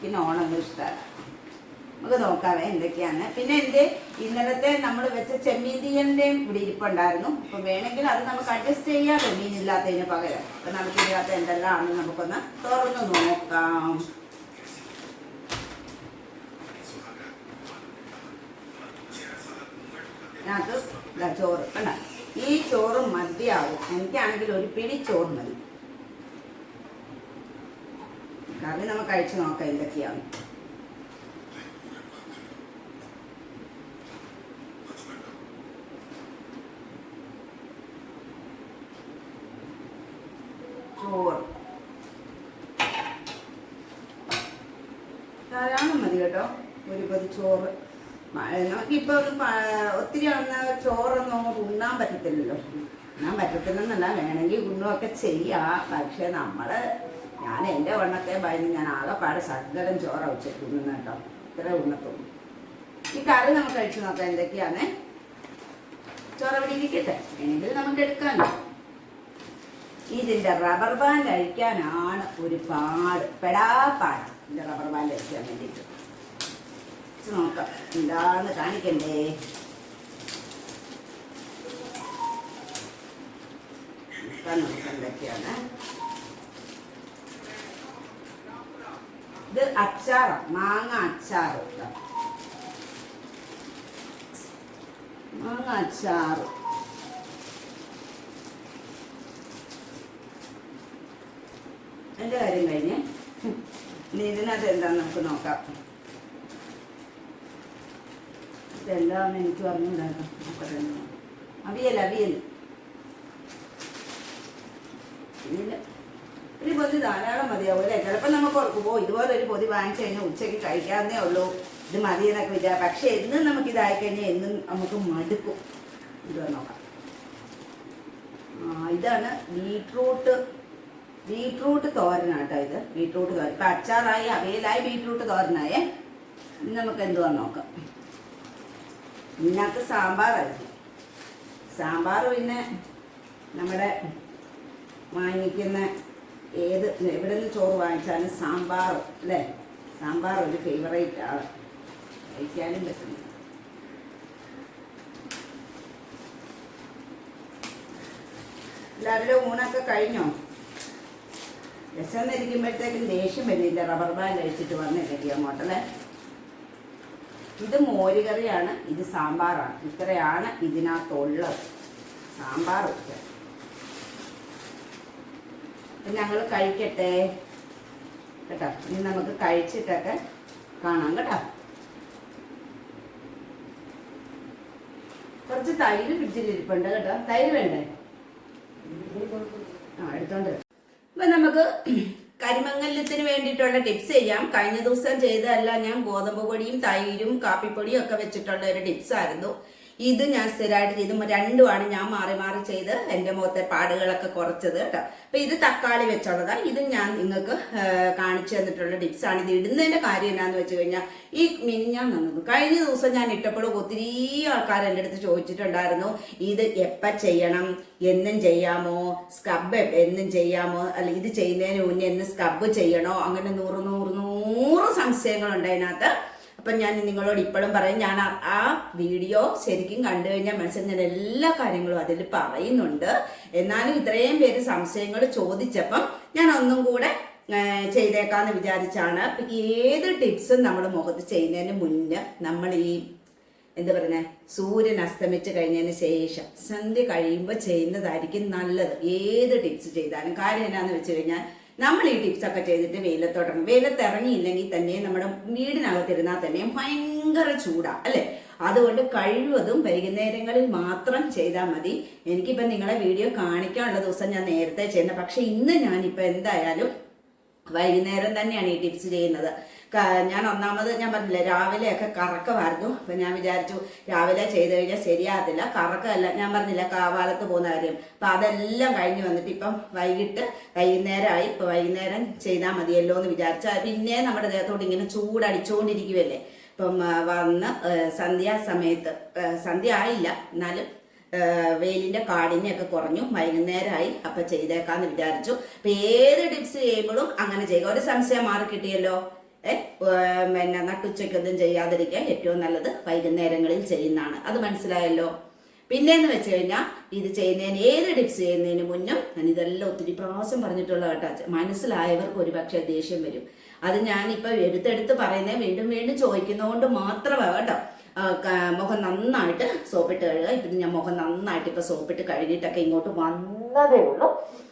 പിന്നെ ഓണൊന്നും ഇഷ്ടമല്ല. നമുക്ക് നോക്കാവേ എന്തൊക്കെയാണ്. പിന്നെ എന്റെ ഇന്നലത്തെ നമ്മൾ വെച്ച ചെമ്മീൻ ഇവിടെ ഇരിപ്പുണ്ടായിരുന്നു. അപ്പൊ വേണമെങ്കിൽ അത് നമുക്ക് അഡ്ജസ്റ്റ് ചെയ്യാമല്ലോ മീനില്ലാത്തതിന് പകരം. അപ്പം നമുക്ക് ഇതിനകത്ത് എന്തെല്ലാമാണെന്ന് നമുക്കൊന്ന് തുറന്ന് നോക്കാം. ചോറ് ഈ ചോറ് മതിയാവും എനിക്കാണെങ്കിൽ ഒരു പിടി ചോറ് മതി. കറി നമുക്ക് കഴിച്ചു നോക്കാം എന്തൊക്കെയാണ്. ചോറ് ധാരാളം മതി കേട്ടോ. ഒരു പതി ചോറ്. മ- നമുക്കിപ്പോ ഒന്ന് പ- ഒത്തിരി ആണെന്ന് ചോറൊന്നും അങ്ങോട്ട് ഉണ്ണാൻ പറ്റത്തില്ലല്ലോ. ഉണ്ണാൻ പറ്റത്തില്ലെന്നല്ല വേണമെങ്കിൽ ഉണ്ണുമൊക്കെ ചെയ്യാം. പക്ഷെ നമ്മൾ ഞാൻ എന്റെ വണ്ണത്തെ ഭയന്ന് ഞാൻ ആകെപ്പാട് ശകലം ചോറ ഉച്ചയ്ക്ക് ഉണ്ണുന്ന കേട്ടോ. ഇത്ര ഉണ്ണത്തുള്ളൂ. ഈ കറി നമുക്ക് കഴിച്ചു നോക്കാം എന്തൊക്കെയാണ്? ചോറ് ഇവിടെ ഇരിക്കട്ടെ. വേണമെങ്കിൽ നമുക്ക് എടുക്കാമല്ലോ. ഇതിന്റെ റബ്ബർ ബാൻഡ് അഴിക്കാനാണ് ഒരു പാട് പെടാപ്പാട് ഇതിന്റെ റബ്ബർ ബാൻഡ് അഴിക്കാൻ വേണ്ടിയിട്ട്. നോക്കാം. എന്താന്ന് കാണിക്കണ്ടേ? നമുക്ക് എന്തൊക്കെയാണ്? ഇത് അച്ചാറോ? മാങ്ങ അച്ചാറ്. മാങ്ങ അച്ചാറ്. എന്റെ കാര്യം കഴിഞ്ഞ് ഇനി എന്താന്ന് നമുക്ക് നോക്കാം. ഇതെല്ലാം എനിക്ക് ഒന്ന്. അവിയൽ അവിയൽ ഒരു പൊതി ധാരാളം മതിയാവും അല്ലേ? ചിലപ്പോൾ നമുക്ക് ഓർക്കും ഓ ഇതുപോലെ ഒരു പൊതി വാങ്ങിച്ചു കഴിഞ്ഞാൽ ഉച്ചയ്ക്ക് കഴിക്കാവുന്നേ ഉള്ളൂ. ഇത് മതി എന്നൊക്കെ വിചാരം പക്ഷെ എന്നും നമുക്ക് ഇതായി കഴിഞ്ഞാൽ എന്നും നമുക്ക് മടുക്കും. ഇത് നോക്കാം. ഇതാണ് ബീട്രൂട്ട് ബീട്രൂട്ട് തോരനാട്ടോ ഇത്. ബീട്രൂട്ട് തോരൻ. ഇപ്പം അച്ചാറായി അവയിലായി ബീട്രൂട്ട് തോരനായേ. ഇനി നമുക്ക് എന്തുവാ നോക്കാം. ഇതിനകത്ത് സാമ്പാറായിരിക്കും സാമ്പാർ പിന്നെ നമ്മുടെ വാങ്ങിക്കുന്ന ഏത് എവിടെ നിന്ന് ചോറ് വാങ്ങിച്ചാലും സാമ്പാർ അല്ലേ? സാമ്പാർ ഒരു ഫേവറേറ്റ് ആണ്. കഴിക്കാനും പറ്റുന്നു എല്ലാവരുടെ ഊണൊക്കെ കഴിഞ്ഞോ? വിശന്നിരിക്കുമ്പോഴത്തേക്കും ദേഷ്യം വരുന്നില്ല. റബ്ബർ ബാൻഡ് അഴിച്ചിട്ട് വന്ന് വന്നില്ലെങ്കിൽ അങ്ങോട്ടല്ലേ ഇത് മോരുകറിയാണ് ഇത് സാമ്പാറാണ്. ഇത്രയാണ് ഇതിനകത്തുള്ളത്. സാമ്പാർ ഞങ്ങൾ കഴിക്കട്ടെ. കേട്ടോ? ഇനി നമുക്ക് കഴിച്ചിട്ടൊക്കെ കാണാം കേട്ടോ? കുറച്ച് തൈര് ഇരിപ്പുണ്ട് കേട്ടോ? തൈര് വേണ്ടേ? ആ എടുത്തോണ്ട്. അപ്പൊ നമുക്ക് കരിമങ്ങല്യത്തിന് വേണ്ടിയിട്ടുള്ള ടിപ്സ് ചെയ്യാം. കഴിഞ്ഞ ദിവസം ചെയ്തതല്ല ഞാൻ ഗോതമ്പ് പൊടിയും തൈരും കാപ്പിപ്പൊടിയും ഒക്കെ വെച്ചിട്ടുള്ള ഒരു ടിപ്സ് ആയിരുന്നു. ഇത് ഞാൻ സ്ഥിരമായിട്ട് ചെയ്ത് രണ്ടുമാണ് ഞാൻ മാറി മാറി ചെയ്ത് എന്റെ മുഖത്തെ പാടുകളൊക്കെ കുറച്ചത് കേട്ടോ. അപ്പൊ ഇത് തക്കാളി വെച്ചുള്ളതാണ് ഇത് ഞാൻ നിങ്ങൾക്ക് കാണിച്ചു തന്നിട്ടുള്ള ടിപ്സ് ആണ്. ഇത് ഇടുന്നതിന്റെ കാര്യം എന്നാന്ന് വെച്ച് കഴിഞ്ഞാൽ ഈ മിനിഞ്ഞാൻ നന്നു കഴിഞ്ഞ ദിവസം ഞാൻ ഇട്ടപ്പോഴും ഒത്തിരി ആൾക്കാർ എന്റെ അടുത്ത് ചോദിച്ചിട്ടുണ്ടായിരുന്നു ഇത് എപ്പം ചെയ്യണം? എന്നും ചെയ്യാമോ? സ്ക്രബ് എന്നും ചെയ്യാമോ? അല്ല ഇത് ചെയ്യുന്നതിന് മുന്നേ എന്ന് സ്ക്രബ് ചെയ്യണോ? അങ്ങനെ നൂറ് നൂറ് നൂറ് സംശയങ്ങളുണ്ട് അതിനകത്ത്. അപ്പം ഞാൻ നിങ്ങളോട് ഇപ്പോഴും പറയും ഞാൻ ആ- വീഡിയോ ശരിക്കും കണ്ടു കഴിഞ്ഞാൽ മനസ്സിൽ ഞാൻ എല്ലാ കാര്യങ്ങളും അതിൽ പറയുന്നുണ്ട്. എന്നാലും ഇത്രയും പേര് സംശയങ്ങൾ ചോദിച്ചപ്പം ഞാൻ ഒന്നും കൂടെ ചെയ്തേക്കാന്ന് വിചാരിച്ചാണ്. ഏത് ടിപ്സും നമ്മൾ മുഖത്ത് ചെയ്യുന്നതിന് മുന്നേ നമ്മൾ ഈ എന്താ പറയുന്നത് സൂര്യൻ അസ്തമിച്ച് കഴിഞ്ഞതിന് ശേഷം സന്ധ്യ കഴിയുമ്പോൾ ചെയ്യുന്നതായിരിക്കും നല്ലത്. ഏത് ടിപ്സ് ചെയ്താലും. കാര്യം എന്നാന്ന് വെച്ച് കഴിഞ്ഞാൽ നമ്മൾ ഈ ടിപ്സ് ഒക്കെ ചെയ്തിട്ട് വെയിലത്തോട്ടണം. വെയിലത്ത് ഇറങ്ങിയില്ലെങ്കിൽ തന്നെ നമ്മുടെ വീടിനകത്തിരുന്നാൽ തന്നെ ഭയങ്കര ചൂടാ അല്ലേ? അതുകൊണ്ട് കഴിവതും വൈകുന്നേരങ്ങളിൽ മാത്രം ചെയ്താൽ മതി. എനിക്കിപ്പം നിങ്ങളെ വീഡിയോ കാണിക്കാനുള്ള ദിവസം ഞാൻ നേരത്തെ ചെയ്യുന്നത്. പക്ഷെ ഇന്ന് ഞാനിപ്പോൾ എന്തായാലും വൈകുന്നേരം തന്നെയാണ് ഈ ടിപ്സ് ചെയ്യുന്നത്. ഞാൻ ഒന്നാമത് ഞാൻ പറഞ്ഞില്ല രാവിലെയൊക്കെ കറക്കമായിരുന്നു. അപ്പം ഞാൻ വിചാരിച്ചു രാവിലെ ചെയ്ത് കഴിഞ്ഞാൽ ശരിയാകത്തില്ല. കറക്കമല്ല ഞാൻ പറഞ്ഞില്ല കാവാലത്ത് പോകുന്ന കാര്യം. അപ്പം അതെല്ലാം കഴിഞ്ഞ് വന്നിട്ട് ഇപ്പം വൈകിട്ട് വൈകുന്നേരമായി. ഇപ്പം വൈകുന്നേരം ചെയ്താൽ മതിയല്ലോ എന്ന് വിചാരിച്ചാൽ പിന്നെ നമ്മുടെ ദേഹത്തോട് ഇങ്ങനെ ചൂടടിച്ചുകൊണ്ടിരിക്കുമല്ലേ ഇപ്പം വന്ന് സന്ധ്യാസമയത്ത് സന്ധ്യ ആയില്ല. എന്നാലും വെയിലിന്റെ കാഠിന്യമൊക്കെ കുറഞ്ഞു. വൈകുന്നേരമായി അപ്പൊ ചെയ്തേക്കാന്ന് വിചാരിച്ചു. അപ്പൊ ഏത് ടിപ്സ് ചെയ്യുമ്പോഴും അങ്ങനെ ചെയ്യുക. ഒരു സംശയം മാറി കിട്ടിയല്ലോ? പിന്നെ നട്ടുച്ചയ്ക്കൊന്നും ചെയ്യാതിരിക്കാൻ ഏറ്റവും നല്ലത് വൈകുന്നേരങ്ങളിൽ ചെയ്യുന്നതാണ്. അത് മനസ്സിലായല്ലോ? പിന്നെന്ന് വെച്ച് കഴിഞ്ഞാൽ ഇത് ചെയ്യുന്നതിന് ഏത് ടിപ്സ് ചെയ്യുന്നതിന് മുന്നും ഞാൻ ഇതെല്ലാം ഒത്തിരി പ്രാവശ്യം പറഞ്ഞിട്ടുള്ള കേട്ടോ മനസ്സിലായവർക്ക് ഒരുപക്ഷെ ദേഷ്യം വരും. അത് ഞാനിപ്പോൾ എടുത്തെടുത്ത് പറയുന്നത് വീണ്ടും വീണ്ടും ചോദിക്കുന്നതുകൊണ്ട് മാത്രമാണ് കേട്ടോ മുഖം നന്നായിട്ട് സോപ്പിട്ട് കഴുകുക. ഇപ്പം ഞാൻ മുഖം നന്നായിട്ട് ഇപ്പം സോപ്പിട്ട് കഴുകിയിട്ടൊക്കെ ഇങ്ങോട്ട് വന്നതേ ഉള്ളൂ.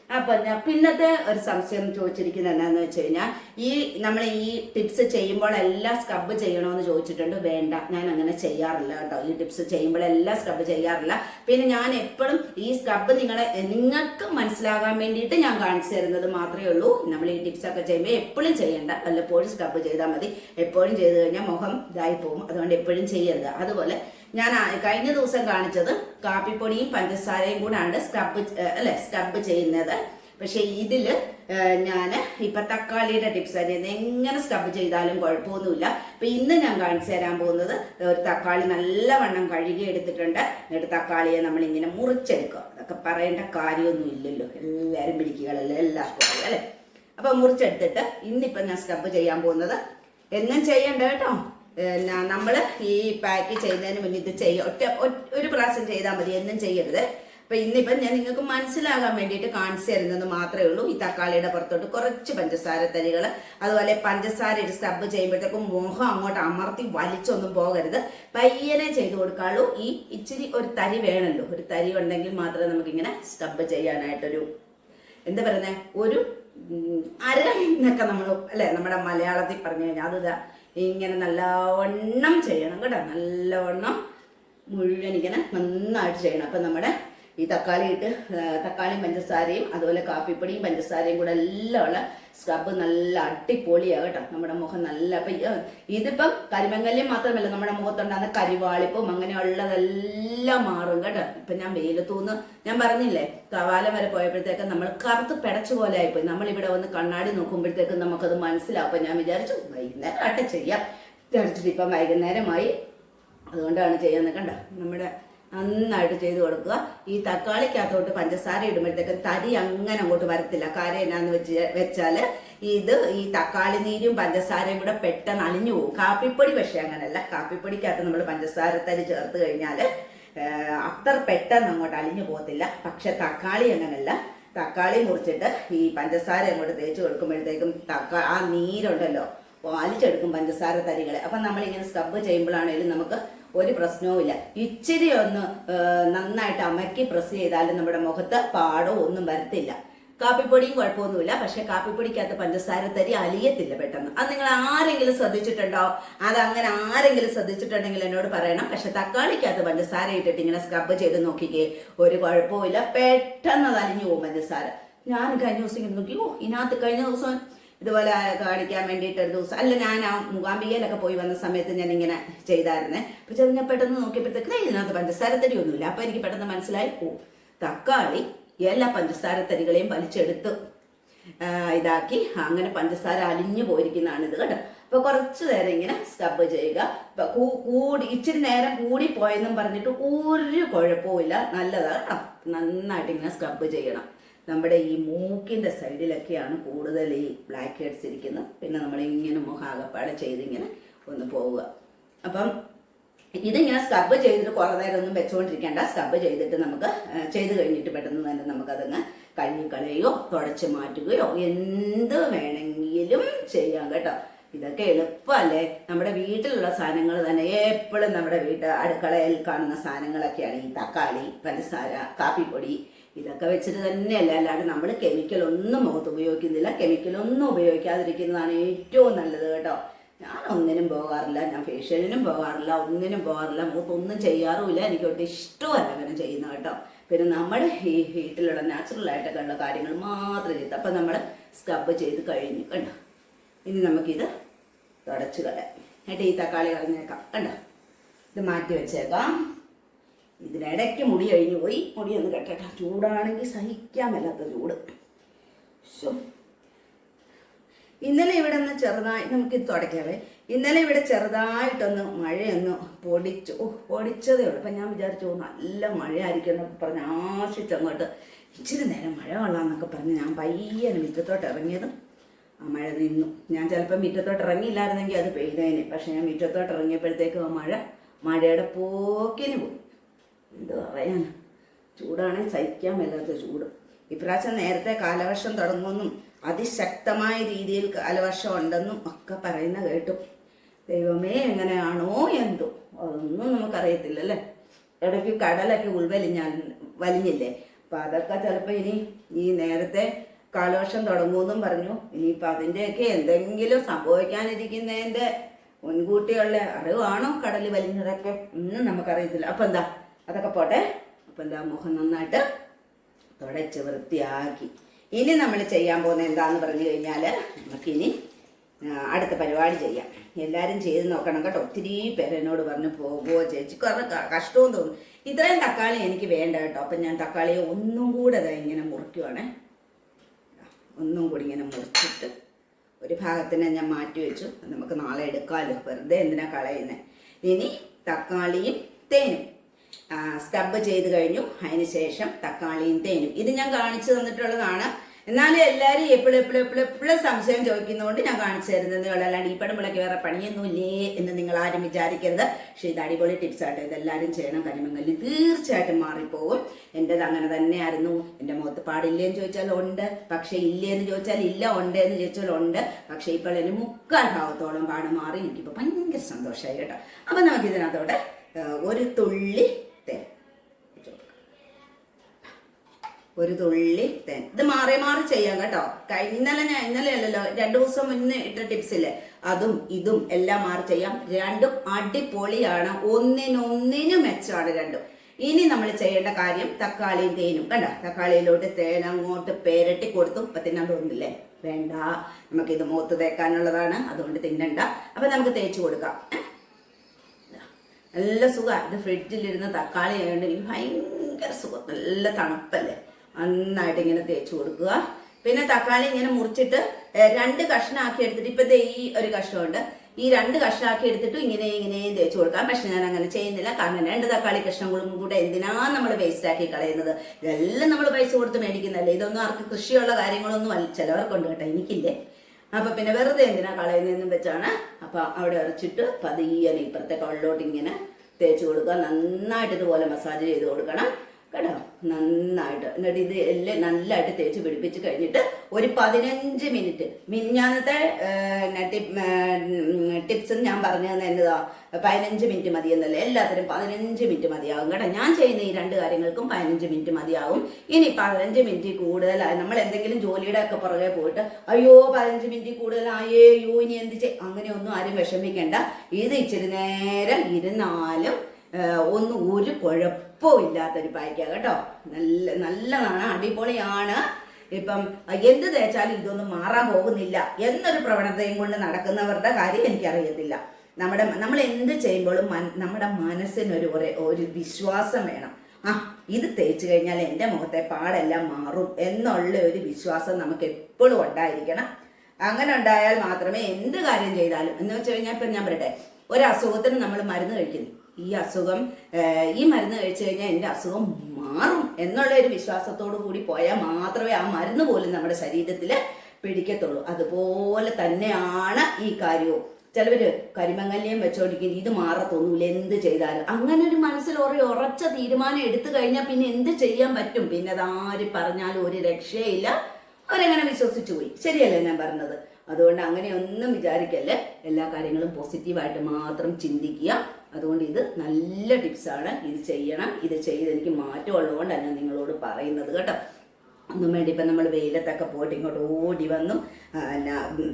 അപ്പം ഞാൻ പിന്നത്തെ ഒരു സംശയം ചോദിച്ചിരിക്കുന്നത് എന്താണെന്ന് വെച്ച് കഴിഞ്ഞാൽ ഈ നമ്മൾ ഈ ടിപ്സ് ചെയ്യുമ്പോൾ എല്ലാം സ്ക്രബ് ചെയ്യണമെന്ന് ചോദിച്ചിട്ടുണ്ട്. വേണ്ട ഞാൻ അങ്ങനെ ചെയ്യാറില്ല കേട്ടോ. ഈ ടിപ്സ് ചെയ്യുമ്പോൾ എല്ലാം സ്ക്രബ് ചെയ്യാറില്ല. പിന്നെ ഞാൻ എപ്പോഴും ഈ സ്ക്രബ് നിങ്ങളെ നിങ്ങൾക്ക് മനസ്സിലാകാൻ വേണ്ടിയിട്ട് ഞാൻ കാണിച്ചു തരുന്നത് മാത്രമേ ഉള്ളൂ. നമ്മൾ ഈ ടിപ്സ് ഒക്കെ ചെയ്യുമ്പോൾ എപ്പോഴും ചെയ്യേണ്ട വല്ലപ്പോഴും സ്ക്രബ് ചെയ്താൽ മതി. എപ്പോഴും ചെയ്ത് കഴിഞ്ഞാൽ മുഖം ഇതായി പോകും. അതുകൊണ്ട് എപ്പോഴും ചെയ്യരുത്. അതുപോലെ ഞാൻ കഴിഞ്ഞ ദിവസം കാണിച്ചത് കാപ്പിപ്പൊടിയും പഞ്ചസാരയും കൂടാണ് സ്ക്രബ് അല്ലെ സ്ക്രബ് ചെയ്യുന്നത്. പക്ഷെ ഇതിൽ ഞാൻ ഇപ്പൊ തക്കാളിയുടെ ടിപ്സ് ചെയ്യുന്നത്. എങ്ങനെ സ്ക്രബ് ചെയ്താലും കുഴപ്പമൊന്നുമില്ല. അപ്പൊ ഇന്ന് ഞാൻ കാണിച്ചു തരാൻ പോകുന്നത് ഒരു തക്കാളി നല്ലവണ്ണം കഴുകി എടുത്തിട്ടുണ്ട്. എന്നിട്ട് തക്കാളിയെ നമ്മൾ ഇങ്ങനെ മുറിച്ചെടുക്കുക. അതൊക്കെ പറയേണ്ട കാര്യമൊന്നും ഇല്ലല്ലോ. എല്ലാവരും പിടിക്കുകയല്ലേ എല്ലാവർക്കും അറിയാം അല്ലേ? അപ്പൊ മുറിച്ചെടുത്തിട്ട് ഇന്നിപ്പം ഞാൻ സ്ക്രബ് ചെയ്യാൻ പോകുന്നത്. എന്നും ചെയ്യണ്ട കേട്ടോ. നമ്മൾ ഈ പാക്ക് ചെയ്യുന്നതിന് മുന്നേ ഇത് ചെയ്യുക ഒറ്റ ഒരു പ്രാവശ്യം ചെയ്താൽ മതി എന്നും ചെയ്യരുത്. അപ്പൊ ഇന്നിപ്പം ഞാൻ നിങ്ങൾക്ക് മനസ്സിലാകാൻ വേണ്ടിയിട്ട് കാണിച്ചു തരുന്നത് മാത്രമേ ഉള്ളൂ. ഈ തക്കാളിയുടെ പുറത്തോട്ട് കുറച്ച് പഞ്ചസാര തരികൾ അതുപോലെ പഞ്ചസാര ഇട്ട് സ്റ്റബ് ചെയ്യുമ്പോഴത്തേക്കും മുഖം അങ്ങോട്ട് അമർത്തി വലിച്ചൊന്നും പോകരുത്. പയ്യനെ ചെയ്ത് കൊടുക്കാളൂ. ഈ ഇച്ചിരി ഒരു തരി വേണല്ലോ. ഒരു തരി ഉണ്ടെങ്കിൽ മാത്രമേ നമുക്കിങ്ങനെ സ്റ്റബ് ചെയ്യാനായിട്ടൊരു എന്താ പറയുന്നത് ഒരു അരം എന്നൊക്കെ നമ്മൾ അല്ലെ നമ്മുടെ മലയാളത്തിൽ പറഞ്ഞു കഴിഞ്ഞാൽ അത് ഇങ്ങനെ നല്ലവണ്ണം ചെയ്യണം കേട്ടോ. നല്ലവണ്ണം മുഴുവൻ ഇങ്ങനെ നന്നായിട്ട് ചെയ്യണം. അപ്പം നമ്മുടെ ഈ തക്കാളി ഇട്ട് തക്കാളിയും പഞ്ചസാരയും അതുപോലെ കാപ്പിപ്പൊടിയും പഞ്ചസാരയും കൂടെ എല്ലാം ഉള്ള സ്ക്രബ് നല്ല അടിപൊളിയാണ് കേട്ടോ. നമ്മുടെ മുഖം നല്ല അപ്പം ഇതിപ്പം കരിമങ്ങല്യം മാത്രമല്ല നമ്മുടെ മുഖത്തുണ്ടാകുന്ന കരിവാളിപ്പും അങ്ങനെയുള്ളതെല്ലാം മാറും കേട്ടോ. ഇപ്പം ഞാൻ വെയിലത്തൂന്ന് ഞാൻ പറഞ്ഞില്ലേ കവാലം വരെ പോയപ്പോഴത്തേക്ക് നമ്മൾ കറുത്ത് പെടച്ച പോലെ ആയിപ്പോയി. നമ്മളിവിടെ വന്ന് കണ്ണാടി നോക്കുമ്പോഴത്തേക്കും നമുക്കത് മനസ്സിലാവും. അപ്പം ഞാൻ വിചാരിച്ചു വൈകുന്നേരം ആട്ടെ ചെയ്യാം. വിചാരിച്ചിട്ട് ഇപ്പം വൈകുന്നേരമായി. അതുകൊണ്ടാണ് ചെയ്യാൻ കണ്ട? നമ്മുടെ നന്നായിട്ട് ചെയ്ത് കൊടുക്കുക. ഈ തക്കാളിക്കകത്തോട്ട് പഞ്ചസാര ഇടുമ്പോഴത്തേക്ക് തരി അങ്ങനെ അങ്ങോട്ട് വരത്തില്ല. കാര്യം എന്നാന്ന് വെച്ച് വെച്ചാൽ ഇത് ഈ തക്കാളി നീരും പഞ്ചസാരയും കൂടെ പെട്ടെന്ന് അലിഞ്ഞു പോകും. കാപ്പിപ്പൊടി പക്ഷേ അങ്ങനെയല്ല കാപ്പിപ്പൊടിക്കകത്ത് നമ്മൾ പഞ്ചസാര തരി ചേർത്ത് കഴിഞ്ഞാൽ അത്ര പെട്ടെന്ന് അങ്ങോട്ട് അലിഞ്ഞു പോകത്തില്ല. പക്ഷെ തക്കാളി അങ്ങനെയല്ല തക്കാളി മുറിച്ചിട്ട് ഈ പഞ്ചസാര അങ്ങോട്ട് തേച്ച് കൊടുക്കുമ്പോഴത്തേക്കും തക്കാ ആ നീരുണ്ടല്ലോ. വലിച്ചെടുക്കും പഞ്ചസാര തരികളെ. അപ്പം നമ്മളിങ്ങനെ സ്ക്രബ് ചെയ്യുമ്പോഴാണേലും നമുക്ക് ഒരു പ്രശ്നവുമില്ല ഇച്ചിരി ഒന്ന് നന്നായിട്ട് അമക്കി പ്രസ് ചെയ്താലും നമ്മുടെ മുഖത്ത് പാടോ ഒന്നും വരത്തില്ല. കാപ്പിപ്പൊടിയും കുഴപ്പമൊന്നുമില്ല. പക്ഷെ കാപ്പിപ്പൊടിക്കകത്ത് പഞ്ചസാര തരി അലിയത്തില്ല പെട്ടെന്ന്. അത് നിങ്ങൾ ആരെങ്കിലും ശ്രദ്ധിച്ചിട്ടുണ്ടോ? അത് അങ്ങനെ ആരെങ്കിലും ശ്രദ്ധിച്ചിട്ടുണ്ടെങ്കിൽ എന്നോട് പറയണം. പക്ഷെ തക്കാളിക്കകത്ത് പഞ്ചസാര ഇട്ടിട്ട് ഇങ്ങനെ സ്ക്രബ് ചെയ്ത് നോക്കിക്കേ ഒരു കുഴപ്പമില്ല പെട്ടെന്ന് അത് അലിഞ്ഞു പോകും പഞ്ചസാര. ഞാൻ കഴിഞ്ഞ ദിവസം ഇങ്ങനെ നോക്കി ഓ ഇതിനകത്ത് കഴിഞ്ഞ ദിവസം ഇതുപോലെ കാണിക്കാൻ വേണ്ടിയിട്ട് ഒരു ദിവസം. അല്ല ഞാൻ ആ മൂകാംബികയിലൊക്കെ പോയി വന്ന സമയത്ത് ഞാൻ ഇങ്ങനെ ചെയ്തായിരുന്നേ. പക്ഷെ ഞാൻ പെട്ടെന്ന് നോക്കിയപ്പോഴത്തേക്ക് "ദേ ഇതിനകത്ത് പഞ്ചസാരത്തരി ഒന്നുമില്ല അപ്പൊ എനിക്ക് പെട്ടെന്ന് മനസ്സിലായി ഓ തക്കാളി എല്ലാ പഞ്ചസാര തരികളെയും വലിച്ചെടുത്ത് ഇതാക്കി അങ്ങനെ പഞ്ചസാര അലിഞ്ഞു പോയിരിക്കുന്നതാണ് ഇത് കേട്ടോ അപ്പൊ കുറച്ചു നേരം ഇങ്ങനെ സ്ക്രബ് ചെയ്യുക. കൂടി ഇച്ചിരി നേരം കൂടി പോയെന്നും പറഞ്ഞിട്ട് ഒരു കുഴപ്പവുമില്ല. നല്ലതാണ് കേട്ടോ നന്നായിട്ട് ഇങ്ങനെ സ്ക്രബ് ചെയ്യണം. നമ്മുടെ ഈ മൂക്കിന്റെ സൈഡിലൊക്കെയാണ് കൂടുതൽ ഈ ബ്ലാക്ക് ഹെഡ്സ് ഇരിക്കുന്നത്. പിന്നെ നമ്മൾ ഇങ്ങനെ മുഖാകപ്പാടെ ചെയ്തിങ്ങനെ ഒന്ന് പോവുക. അപ്പം ഇതിങ്ങനെ സ്ക്രബ് ചെയ്തിട്ട് കുറേ നേരം ഒന്നും വെച്ചുകൊണ്ടിരിക്കേണ്ട സ്ക്രബ് ചെയ്തിട്ട് നമുക്ക് ചെയ്ത് കഴിഞ്ഞിട്ട് പെട്ടെന്ന് തന്നെ നമുക്കതങ്ങ് കഴുകിക്കളയോ തുടച്ച് മാറ്റുകയോ എന്ത് വേണമെങ്കിലും ചെയ്യാം കേട്ടോ. ഇതൊക്കെ എളുപ്പമല്ലേ? നമ്മുടെ വീട്ടിലുള്ള സാധനങ്ങൾ തന്നെ എപ്പോഴും നമ്മുടെ വീട്ട് അടുക്കളയിൽ കാണുന്ന സാധനങ്ങളൊക്കെയാണ് ഈ തക്കാളി പഞ്ചസാര കാപ്പിപ്പൊടി ഇതൊക്കെ വെച്ചിട്ട് തന്നെയല്ല അല്ലാണ്ട് നമ്മൾ കെമിക്കൽ ഒന്നും മുഖത്ത് ഉപയോഗിക്കുന്നില്ല. കെമിക്കൽ ഒന്നും ഉപയോഗിക്കാതിരിക്കുന്നതാണ് ഏറ്റവും നല്ലത് കേട്ടോ. ഞാൻ ഒന്നിനും പോകാറില്ല ഞാൻ ഫേഷ്യലിനും പോകാറില്ല ഒന്നിനും പോകാറില്ല. മുഖത്ത് ഒന്നും ചെയ്യാറുമില്ല. എനിക്ക് ഒട്ടും ഇഷ്ടമല്ല അങ്ങനെ ചെയ്യുന്നത് കേട്ടോ. പിന്നെ നമ്മുടെ ഈ വീട്ടിലുള്ള നാച്ചുറൽ ആയിട്ടൊക്കെ ഉള്ള കാര്യങ്ങൾ മാത്രം ചെയ്ത് അപ്പം നമ്മൾ സ്ക്രബ് ചെയ്ത് കഴിഞ്ഞു കണ്ടോ? ഇനി നമുക്കിത് തുടച്ചു കളയാം. എന്നിട്ട് ഈ തക്കാളി കളഞ്ഞേക്കാം. കണ്ടോ? ഇത് മാറ്റി വെച്ചേക്കാം. ഇതിനിടയ്ക്ക് മുടി കഴിഞ്ഞു പോയി. മുടി ഒന്ന് കെട്ടട്ടെ. ചൂടാണെങ്കിൽ സഹിക്കാൻ മേലാത്ത ചൂട്. ശോ ഇന്നലെ ഇവിടെ ഒന്ന് ചെറുതായി നമുക്ക് ഇത് തുടയ്ക്കാവേ ഇന്നലെ ഇവിടെ ചെറുതായിട്ടൊന്ന് മഴയൊന്ന് പൊടിച്ചു. ഓ പൊടിച്ചതേ ഉള്ളൂ. അപ്പം ഞാൻ വിചാരിച്ചു നല്ല മഴയായിരിക്കും എന്നൊക്കെ പറഞ്ഞ് ആശിച്ചങ്ങോട്ട്. ഇച്ചിരി നേരം മഴ കൊള്ളാന്നൊക്കെ പറഞ്ഞ് ഞാൻ പയ്യെ മുറ്റത്തോട്ട് ഇറങ്ങിയതും ആ മഴ നിന്നു. ഞാൻ ചിലപ്പോൾ മുറ്റത്തോട്ട് ഇറങ്ങിയില്ലായിരുന്നെങ്കിൽ അത് പെയ്തേനെ. പക്ഷെ ഞാൻ മുറ്റത്തോട്ട് ഇറങ്ങിയപ്പോഴത്തേക്കും ആ മഴ മഴയുടെ പോക്കിന് പോയി. എന്ത് പറയാൻ ചൂടാണെങ്കിൽ സഹിക്കാൻ മേലാത്ത ചൂട്. ഇപ്രാവശ്യം നേരത്തെ കാലവർഷം തുടങ്ങുമെന്നും അതിശക്തമായ രീതിയിൽ കാലവർഷം ഉണ്ടെന്നും ഒക്കെ പറയുന്ന കേട്ടു. ദൈവമേ എങ്ങനെയാണോ എന്തോ. അതൊന്നും നമുക്കറിയത്തില്ല അല്ലേ? ഇടയ്ക്ക് കടലൊക്കെ ഉൾവലിഞ്ഞാൽ വലിഞ്ഞില്ലേ? അപ്പം അതൊക്കെ ചിലപ്പോൾ ഇനി ഈ നേരത്തെ കാലവർഷം തുടങ്ങുമെന്നും പറഞ്ഞു. ഇനിയിപ്പോൾ അതിന്റെയൊക്കെ എന്തെങ്കിലും സംഭവിക്കാനിരിക്കുന്നതിന്റെ മുൻകൂട്ടിയുള്ള അറിവാണോ കടൽ വലിഞ്ഞതൊക്കെ? ഒന്നും നമുക്കറിയത്തില്ല. അപ്പം എന്താ? അതൊക്കെ പോട്ടെ. അപ്പം എന്താ മുഖം നന്നായിട്ട് തുടച്ച് വൃത്തിയാക്കി. ഇനി നമ്മൾ ചെയ്യാൻ പോകുന്നത് എന്താന്ന് പറഞ്ഞു കഴിഞ്ഞാൽ നമുക്കിനി അടുത്ത പരിപാടി ചെയ്യാം. എല്ലാവരും ചെയ്ത് നോക്കണം കേട്ടോ. ഒത്തിരി പേരെന്നോട് പറഞ്ഞു പോകുമോ ചേച്ചി. കുറേ കഷ്ടവും തോന്നും. ഇത്രയും തക്കാളി എനിക്ക് വേണ്ട കേട്ടോ. അപ്പം ഞാൻ തക്കാളിയെ ഒന്നും കൂടെ അതാ ഇങ്ങനെ മുറിക്കുവാണേ. ഒന്നും കൂടി ഇങ്ങനെ മുറിച്ചിട്ട് ഒരു ഭാഗത്തിനെ ഞാൻ മാറ്റി വെച്ചു. നമുക്ക് നാളെ എടുക്കാമല്ലോ വെറുതെ എന്തിനാ കളയുന്നത് ഇനി തക്കാളിയും തേനും. സ്ക്രബ് ചെയ്ത് കഴിഞ്ഞു. അതിന് ശേഷം തക്കാളിയും തേനും. ഇത് ഞാൻ കാണിച്ചു തന്നിട്ടുള്ളതാണ്. എന്നാലും എല്ലാവരും എപ്പോഴും എപ്പോഴും എപ്പോഴും എപ്പോഴും സംശയം ചോദിക്കുന്നതുകൊണ്ട് ഞാൻ കാണിച്ചു തരുന്നത് അല്ലാണ്ട് ഈ പടമ്പളൊക്കെ വേറെ പണിയൊന്നുമില്ലേ എന്ന് നിങ്ങൾ ആരും വിചാരിക്കരുത്. പക്ഷേ ഇത് അടിപൊളി ടിപ്സ് ആട്ടോ. ഇതെല്ലാവരും ചെയ്യണം. കരിമങ്ങലിൽ തീർച്ചയായിട്ടും മാറിപ്പോകും എന്റെത് അങ്ങനെ തന്നെയായിരുന്നു. എന്റെ മുഖത്ത് പാടില്ലേന്ന് ചോദിച്ചാൽ ഉണ്ട്. പക്ഷേ ഇല്ലേന്ന് ചോദിച്ചാൽ ഇല്ല. ഉണ്ട് എന്ന് ചോദിച്ചാൽ ഉണ്ട്. പക്ഷേ ഇപ്പോൾ എന്റെ മുക്കാൽ ഭാഗത്തോളം പാട് മാറി. എനിക്കിപ്പോൾ ഭയങ്കര സന്തോഷമായി കേട്ടോ. അപ്പം നമുക്ക് ഇതിനകത്തോടെ ഏഹ്, ഒരു തുള്ളി തേൻ. ഒരു തുള്ളി തേൻ. ഇത് മാറി മാറി ചെയ്യാം കേട്ടോ. ഇന്നലെ ഞാൻ ഇന്നലെ അല്ലല്ലോ രണ്ടു ദിവസം മുന്നേ ഇട്ട ടിപ്സില്ലേ അതും ഇതും എല്ലാം മാറി ചെയ്യാം. രണ്ടും അടിപൊളിയാണ്. ഒന്നിനൊന്നിനും മെച്ചമാണ് രണ്ടും. ഇനി നമ്മൾ ചെയ്യേണ്ട കാര്യം തക്കാളിയും തേനും. കണ്ട? തക്കാളിയിലോട്ട് തേൻ അങ്ങോട്ട് പേരട്ടി കൊടുത്തു. ഇപ്പൊ തിന്നാൻ വേണ്ട വേണ്ട. നമുക്കിത് മൂത്ത് തേക്കാനുള്ളതാണ്. അതുകൊണ്ട് തിന്നണ്ട. അപ്പൊ നമുക്ക് തേച്ച് കൊടുക്കാം? നല്ല സുഖമാണ് ഇത് ഫ്രിഡ്ജിലിരുന്ന തക്കാളി ആയതുകൊണ്ട് എനിക്ക് ഭയങ്കര സുഖം. നല്ല തണുപ്പല്ലേ? നന്നായിട്ട് ഇങ്ങനെ തേച്ച് കൊടുക്കുക. പിന്നെ തക്കാളി ഇങ്ങനെ മുറിച്ചിട്ട് രണ്ട് കഷ്ണമാക്കി എടുത്തിട്ട് ഇപ്പത്തെ ഈ ഒരു കഷ്ണമുണ്ട്. ഈ രണ്ട് കഷ്ണമാക്കി എടുത്തിട്ട് ഇങ്ങനെ ഇങ്ങനെയും തേച്ച് കൊടുക്കാം. പക്ഷെ ഞാൻ അങ്ങനെ ചെയ്യുന്നില്ല. കാരണം രണ്ട് തക്കാളി കഷ്ണങ്ങളും കൂടെ എന്തിനാ നമ്മൾ വേസ്റ്റ് ആക്കി കളയുന്നത്? ഇതെല്ലാം നമ്മൾ പൈസ കൊടുത്ത് മേടിക്കുന്നതല്ലേ? ഇതൊന്നും ആർക്ക് കൃഷിയുള്ള കാര്യങ്ങളൊന്നും അല്ല. ചിലവർക്കുണ്ട് കേട്ടോ. എനിക്കില്ലേ? അപ്പൊ പിന്നെ വെറുതെ എന്തിനാ കളയുന്നതെന്നും വെച്ചാണ്? അപ്പൊ അവിടെ അരച്ചിട്ട് പതിയനെ ഇപ്പുറത്തെ കള്ളിലോട്ട് ഇങ്ങനെ തേച്ച് കൊടുക്കുക. നന്നായിട്ട് ഇതുപോലെ മസാജ് ചെയ്ത് കൊടുക്കണം. കേട്ടോ? നന്നായിട്ട്. എന്നിട്ട് ഇത് എല്ലാം നല്ലതായിട്ട് തേച്ച് പിടിപ്പിച്ച് കഴിഞ്ഞിട്ട് ഒരു പതിനഞ്ച് മിനിറ്റ്. മിനിഞ്ഞാന്നത്തെ ടിപ്സ് ഞാൻ പറഞ്ഞു തന്നെ എന്നതാ പതിനഞ്ച് മിനിറ്റ് മതി എന്നല്ലേ എല്ലാത്തിനും പതിനഞ്ച് മിനിറ്റ് മതിയാകും കേട്ടോ. ഞാൻ ചെയ്യുന്ന ഈ രണ്ട് കാര്യങ്ങൾക്കും പതിനഞ്ച് മിനിറ്റ് മതിയാകും ഇനി പതിനഞ്ച് മിനിറ്റ് കൂടുതലായി നമ്മൾ എന്തെങ്കിലും ജോലിയുടെ ഒക്കെ പുറകെ പോയിട്ട് അയ്യോ പതിനഞ്ച് മിനിറ്റ് കൂടുതലായേ അയ്യോ ഇനി എന്ത് ചെയ്യും അങ്ങനെയൊന്നും ആരും വിഷമിക്കേണ്ട. ഇത് ഇച്ചിരി നേരം ഇരുന്നാലും ഒന്നും ഒരു കുഴപ്പവും ഇല്ലാത്തൊരു പായ്ക്കാണ് കേട്ടോ? നല്ല നല്ലതാണ് അടിപൊളിയാണ്. ഇപ്പം എന്ത് തേച്ചാലും ഇതൊന്നും മാറാൻ പോകുന്നില്ല എന്നൊരു പ്രവണതയും കൊണ്ട് നടക്കുന്നവരുടെ കാര്യം എനിക്കറിയത്തില്ല. നമ്മുടെ നമ്മൾ എന്ത് ചെയ്യുമ്പോഴും നമ്മുടെ മനസ്സിനൊരു ഒരു വിശ്വാസം വേണം. ആ ഇത് തേച്ച് കഴിഞ്ഞാൽ എന്റെ മുഖത്തെ പാടെല്ലാം മാറും എന്നുള്ള ഒരു വിശ്വാസം നമുക്ക് എപ്പോഴും ഉണ്ടായിരിക്കണം. അങ്ങനെ ഉണ്ടായാൽ മാത്രമേ എന്ത് കാര്യം ചെയ്താലും എന്ന് വെച്ച് കഴിഞ്ഞാൽ ഇപ്പം ഞാൻ പറയട്ടെ ഒരു അസുഖത്തിന് നമ്മൾ മരുന്ന് കഴിക്കുന്നു. ഈ അസുഖം ഈ മരുന്ന് കഴിച്ചു കഴിഞ്ഞാൽ എന്റെ അസുഖം മാറും എന്നുള്ള ഒരു വിശ്വാസത്തോടു കൂടി പോയാൽ മാത്രമേ ആ മരുന്ന് പോലും നമ്മുടെ ശരീരത്തിൽ പിടിക്കത്തുള്ളൂ. അതുപോലെ തന്നെയാണ് ഈ കാര്യവും. ചിലവര് കരിമങ്ങല്യം വെച്ചോണ്ടിരിക്കും ഇത് മാറത്തൊന്നുമില്ല എന്ത് ചെയ്താലും. അങ്ങനെ ഒരു മനസ്സിൽ ഒരു ഉറച്ച തീരുമാനം എടുത്തു കഴിഞ്ഞാൽ പിന്നെ എന്ത് ചെയ്യാൻ പറ്റും? പിന്നെ അതാര് പറഞ്ഞാലും ഒരു രക്ഷയില്ല. അവരെങ്ങനെ വിശ്വസിച്ചു പോയി? ശരിയല്ലേ ഞാൻ പറഞ്ഞത്? അതുകൊണ്ട് അങ്ങനെ ഒന്നും വിചാരിക്കല്ലേ. എല്ലാ കാര്യങ്ങളും പോസിറ്റീവായിട്ട് മാത്രം ചിന്തിക്കുക. അതുകൊണ്ട് ഇത് നല്ല ടിപ്സാണ് ഇത് ചെയ്യണം. ഇത് ചെയ്ത് എനിക്ക് മാറ്റമുള്ളതുകൊണ്ടാണ് ഞാൻ നിങ്ങളോട് പറയുന്നത് കേട്ടോ. ഒന്നും വേണ്ടി. ഇപ്പം നമ്മൾ വെയിലത്തൊക്കെ പോയിട്ട് ഇങ്ങോട്ട് ഓടി വന്നു.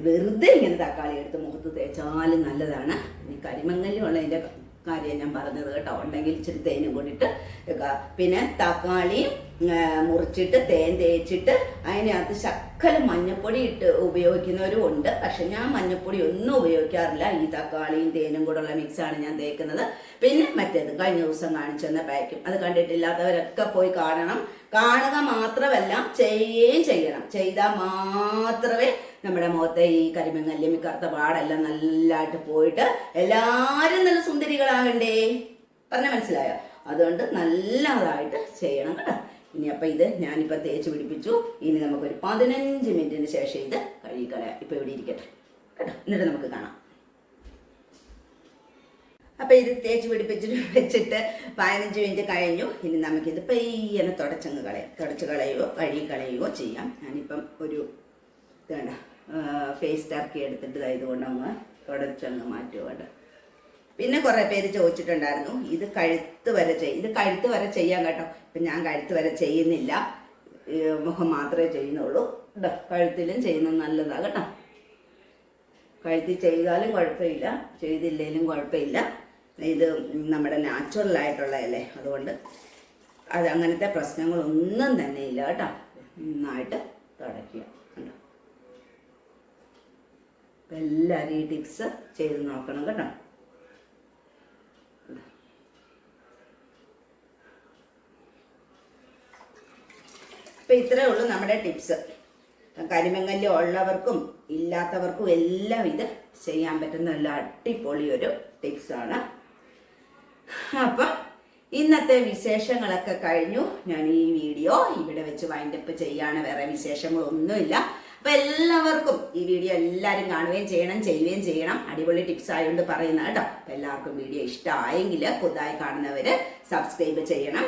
വെറുതെ ഇങ്ങനെ തക്കാളി എടുത്ത് മുഖത്ത് തേച്ചാലും നല്ലതാണ്. ഈ കരിമങ്ങലും ഉള്ളതിന്റെ കാര്യം ഞാൻ പറഞ്ഞത് കേട്ടോ. ഉണ്ടെങ്കിൽ ഇച്ചിരി തേനും കൂടിയിട്ട് വെക്കുക. പിന്നെ തക്കാളിയും മുറിച്ചിട്ട് തേൻ തേച്ചിട്ട് അതിനകത്ത് ശക്കലം മഞ്ഞപ്പൊടി ഇട്ട് ഉപയോഗിക്കുന്നവരും ഉണ്ട്. പക്ഷെ ഞാൻ മഞ്ഞപ്പൊടി ഒന്നും ഉപയോഗിക്കാറില്ല. ഈ തക്കാളിയും തേനും കൂടെ ഉള്ള മിക്സാണ് ഞാൻ തേക്കുന്നത്. പിന്നെ മറ്റേത് കഴിഞ്ഞ ദിവസം കാണിച്ചു തന്ന പാക്കും അത് കണ്ടിട്ടില്ലാത്തവരൊക്കെ പോയി കാണണം. കാണുക മാത്രമല്ല ചെയ്യുകയും ചെയ്യണം. ചെയ്താൽ മാത്രമേ നമ്മുടെ മുഖത്തെ ഈ കരിമങ്ങല്യം കറുത്ത പാടെല്ലാം നല്ലതായിട്ട് പോയിട്ട് എല്ലാവരും നല്ല സുന്ദരികളാകണ്ടേ പറഞ്ഞ മനസ്സിലായോ? അതുകൊണ്ട് നല്ലതായിട്ട് ചെയ്യണം കേട്ടോ. ഇനി അപ്പം ഇത് ഞാനിപ്പോൾ തേച്ച് പിടിപ്പിച്ചു. ഇനി നമുക്കൊരു പതിനഞ്ച് മിനിറ്റിന് ശേഷം ഇത് കഴുകിക്കളയാം ഇപ്പോൾ ഇവിടെ ഇരിക്കട്ടെ. കേട്ടോ? എന്നിട്ട് നമുക്ക് കാണാം. അപ്പൊ ഇത് തേച്ച് പിടിപ്പിച്ചിട്ട് വെച്ചിട്ട് പതിനഞ്ച് മിനിറ്റ് കഴിഞ്ഞു. ഇനി നമുക്കിത് പെയ്യനെ തുടച്ചങ്ങ് കളയാം. തുടച്ച് കളയുകയോ കഴുകി കളയുകയോ ചെയ്യാം. ഞാനിപ്പം ഒരു ഇതേണ്ട ഫേസ് ടാക്കി എടുത്തിട്ട് ദാ ഇതുകൊണ്ട് അങ്ങ് തുടച്ചങ്ങ് മാറ്റുക കേട്ടോ. പിന്നെ കുറേ പേര് ചോദിച്ചിട്ടുണ്ടായിരുന്നു ഇത് കഴുത്ത് വരെ ചെയ്യും ഇത് കഴുത്ത് വരെ ചെയ്യാം കേട്ടോ. ഇപ്പം ഞാൻ കഴുത്ത് വരെ ചെയ്യുന്നില്ല. മുഖം മാത്രമേ ചെയ്യുന്നുള്ളൂ. കേട്ടോ കഴുത്തിലും ചെയ്യുന്നത് നല്ലതാ കേട്ടോ. കഴുത്തിൽ ചെയ്താലും കുഴപ്പമില്ല ചെയ്തില്ലെങ്കിലും കുഴപ്പമില്ല. ഇത് നമ്മുടെ നാച്ചുറൽ ആയിട്ടുള്ളതല്ലേ? അതുകൊണ്ട് അത് അങ്ങനത്തെ പ്രശ്നങ്ങളൊന്നും തന്നെ ഇല്ല കേട്ടോ. നന്നായിട്ട് തുടയ്ക്കുക. കേട്ടോ എല്ലാവരും ഈ ടിപ്സ് ചെയ്ത് നോക്കണം കേട്ടോ. അപ്പം ഇത്രയേ ഉള്ളൂ നമ്മുടെ ടിപ്സ് കരിമങ്ങല്ല് ഉള്ളവർക്കും ഇല്ലാത്തവർക്കും എല്ലാം ഇത് ചെയ്യാൻ പറ്റുന്ന നല്ല അടിപൊളി ഒരു ടിപ്സാണ് അപ്പം ഇന്നത്തെ വിശേഷങ്ങളൊക്കെ കഴിഞ്ഞു. ഞാൻ ഈ വീഡിയോ ഇവിടെ വെച്ച് വൈൻഡപ്പ് ചെയ്യാണ്. വേറെ വിശേഷങ്ങളൊന്നുമില്ല. അപ്പം എല്ലാവർക്കും ഈ വീഡിയോ എല്ലാവരും കാണുകയും ചെയ്യണം ചെയ്യുകയും ചെയ്യണം. അടിപൊളി ടിപ്സ് ആയതുകൊണ്ട് പറയുന്നത് കേട്ടോ. എല്ലാവർക്കും വീഡിയോ ഇഷ്ടമായെങ്കിൽ പുതുതായി കാണുന്നവർ സബ്സ്ക്രൈബ് ചെയ്യണം.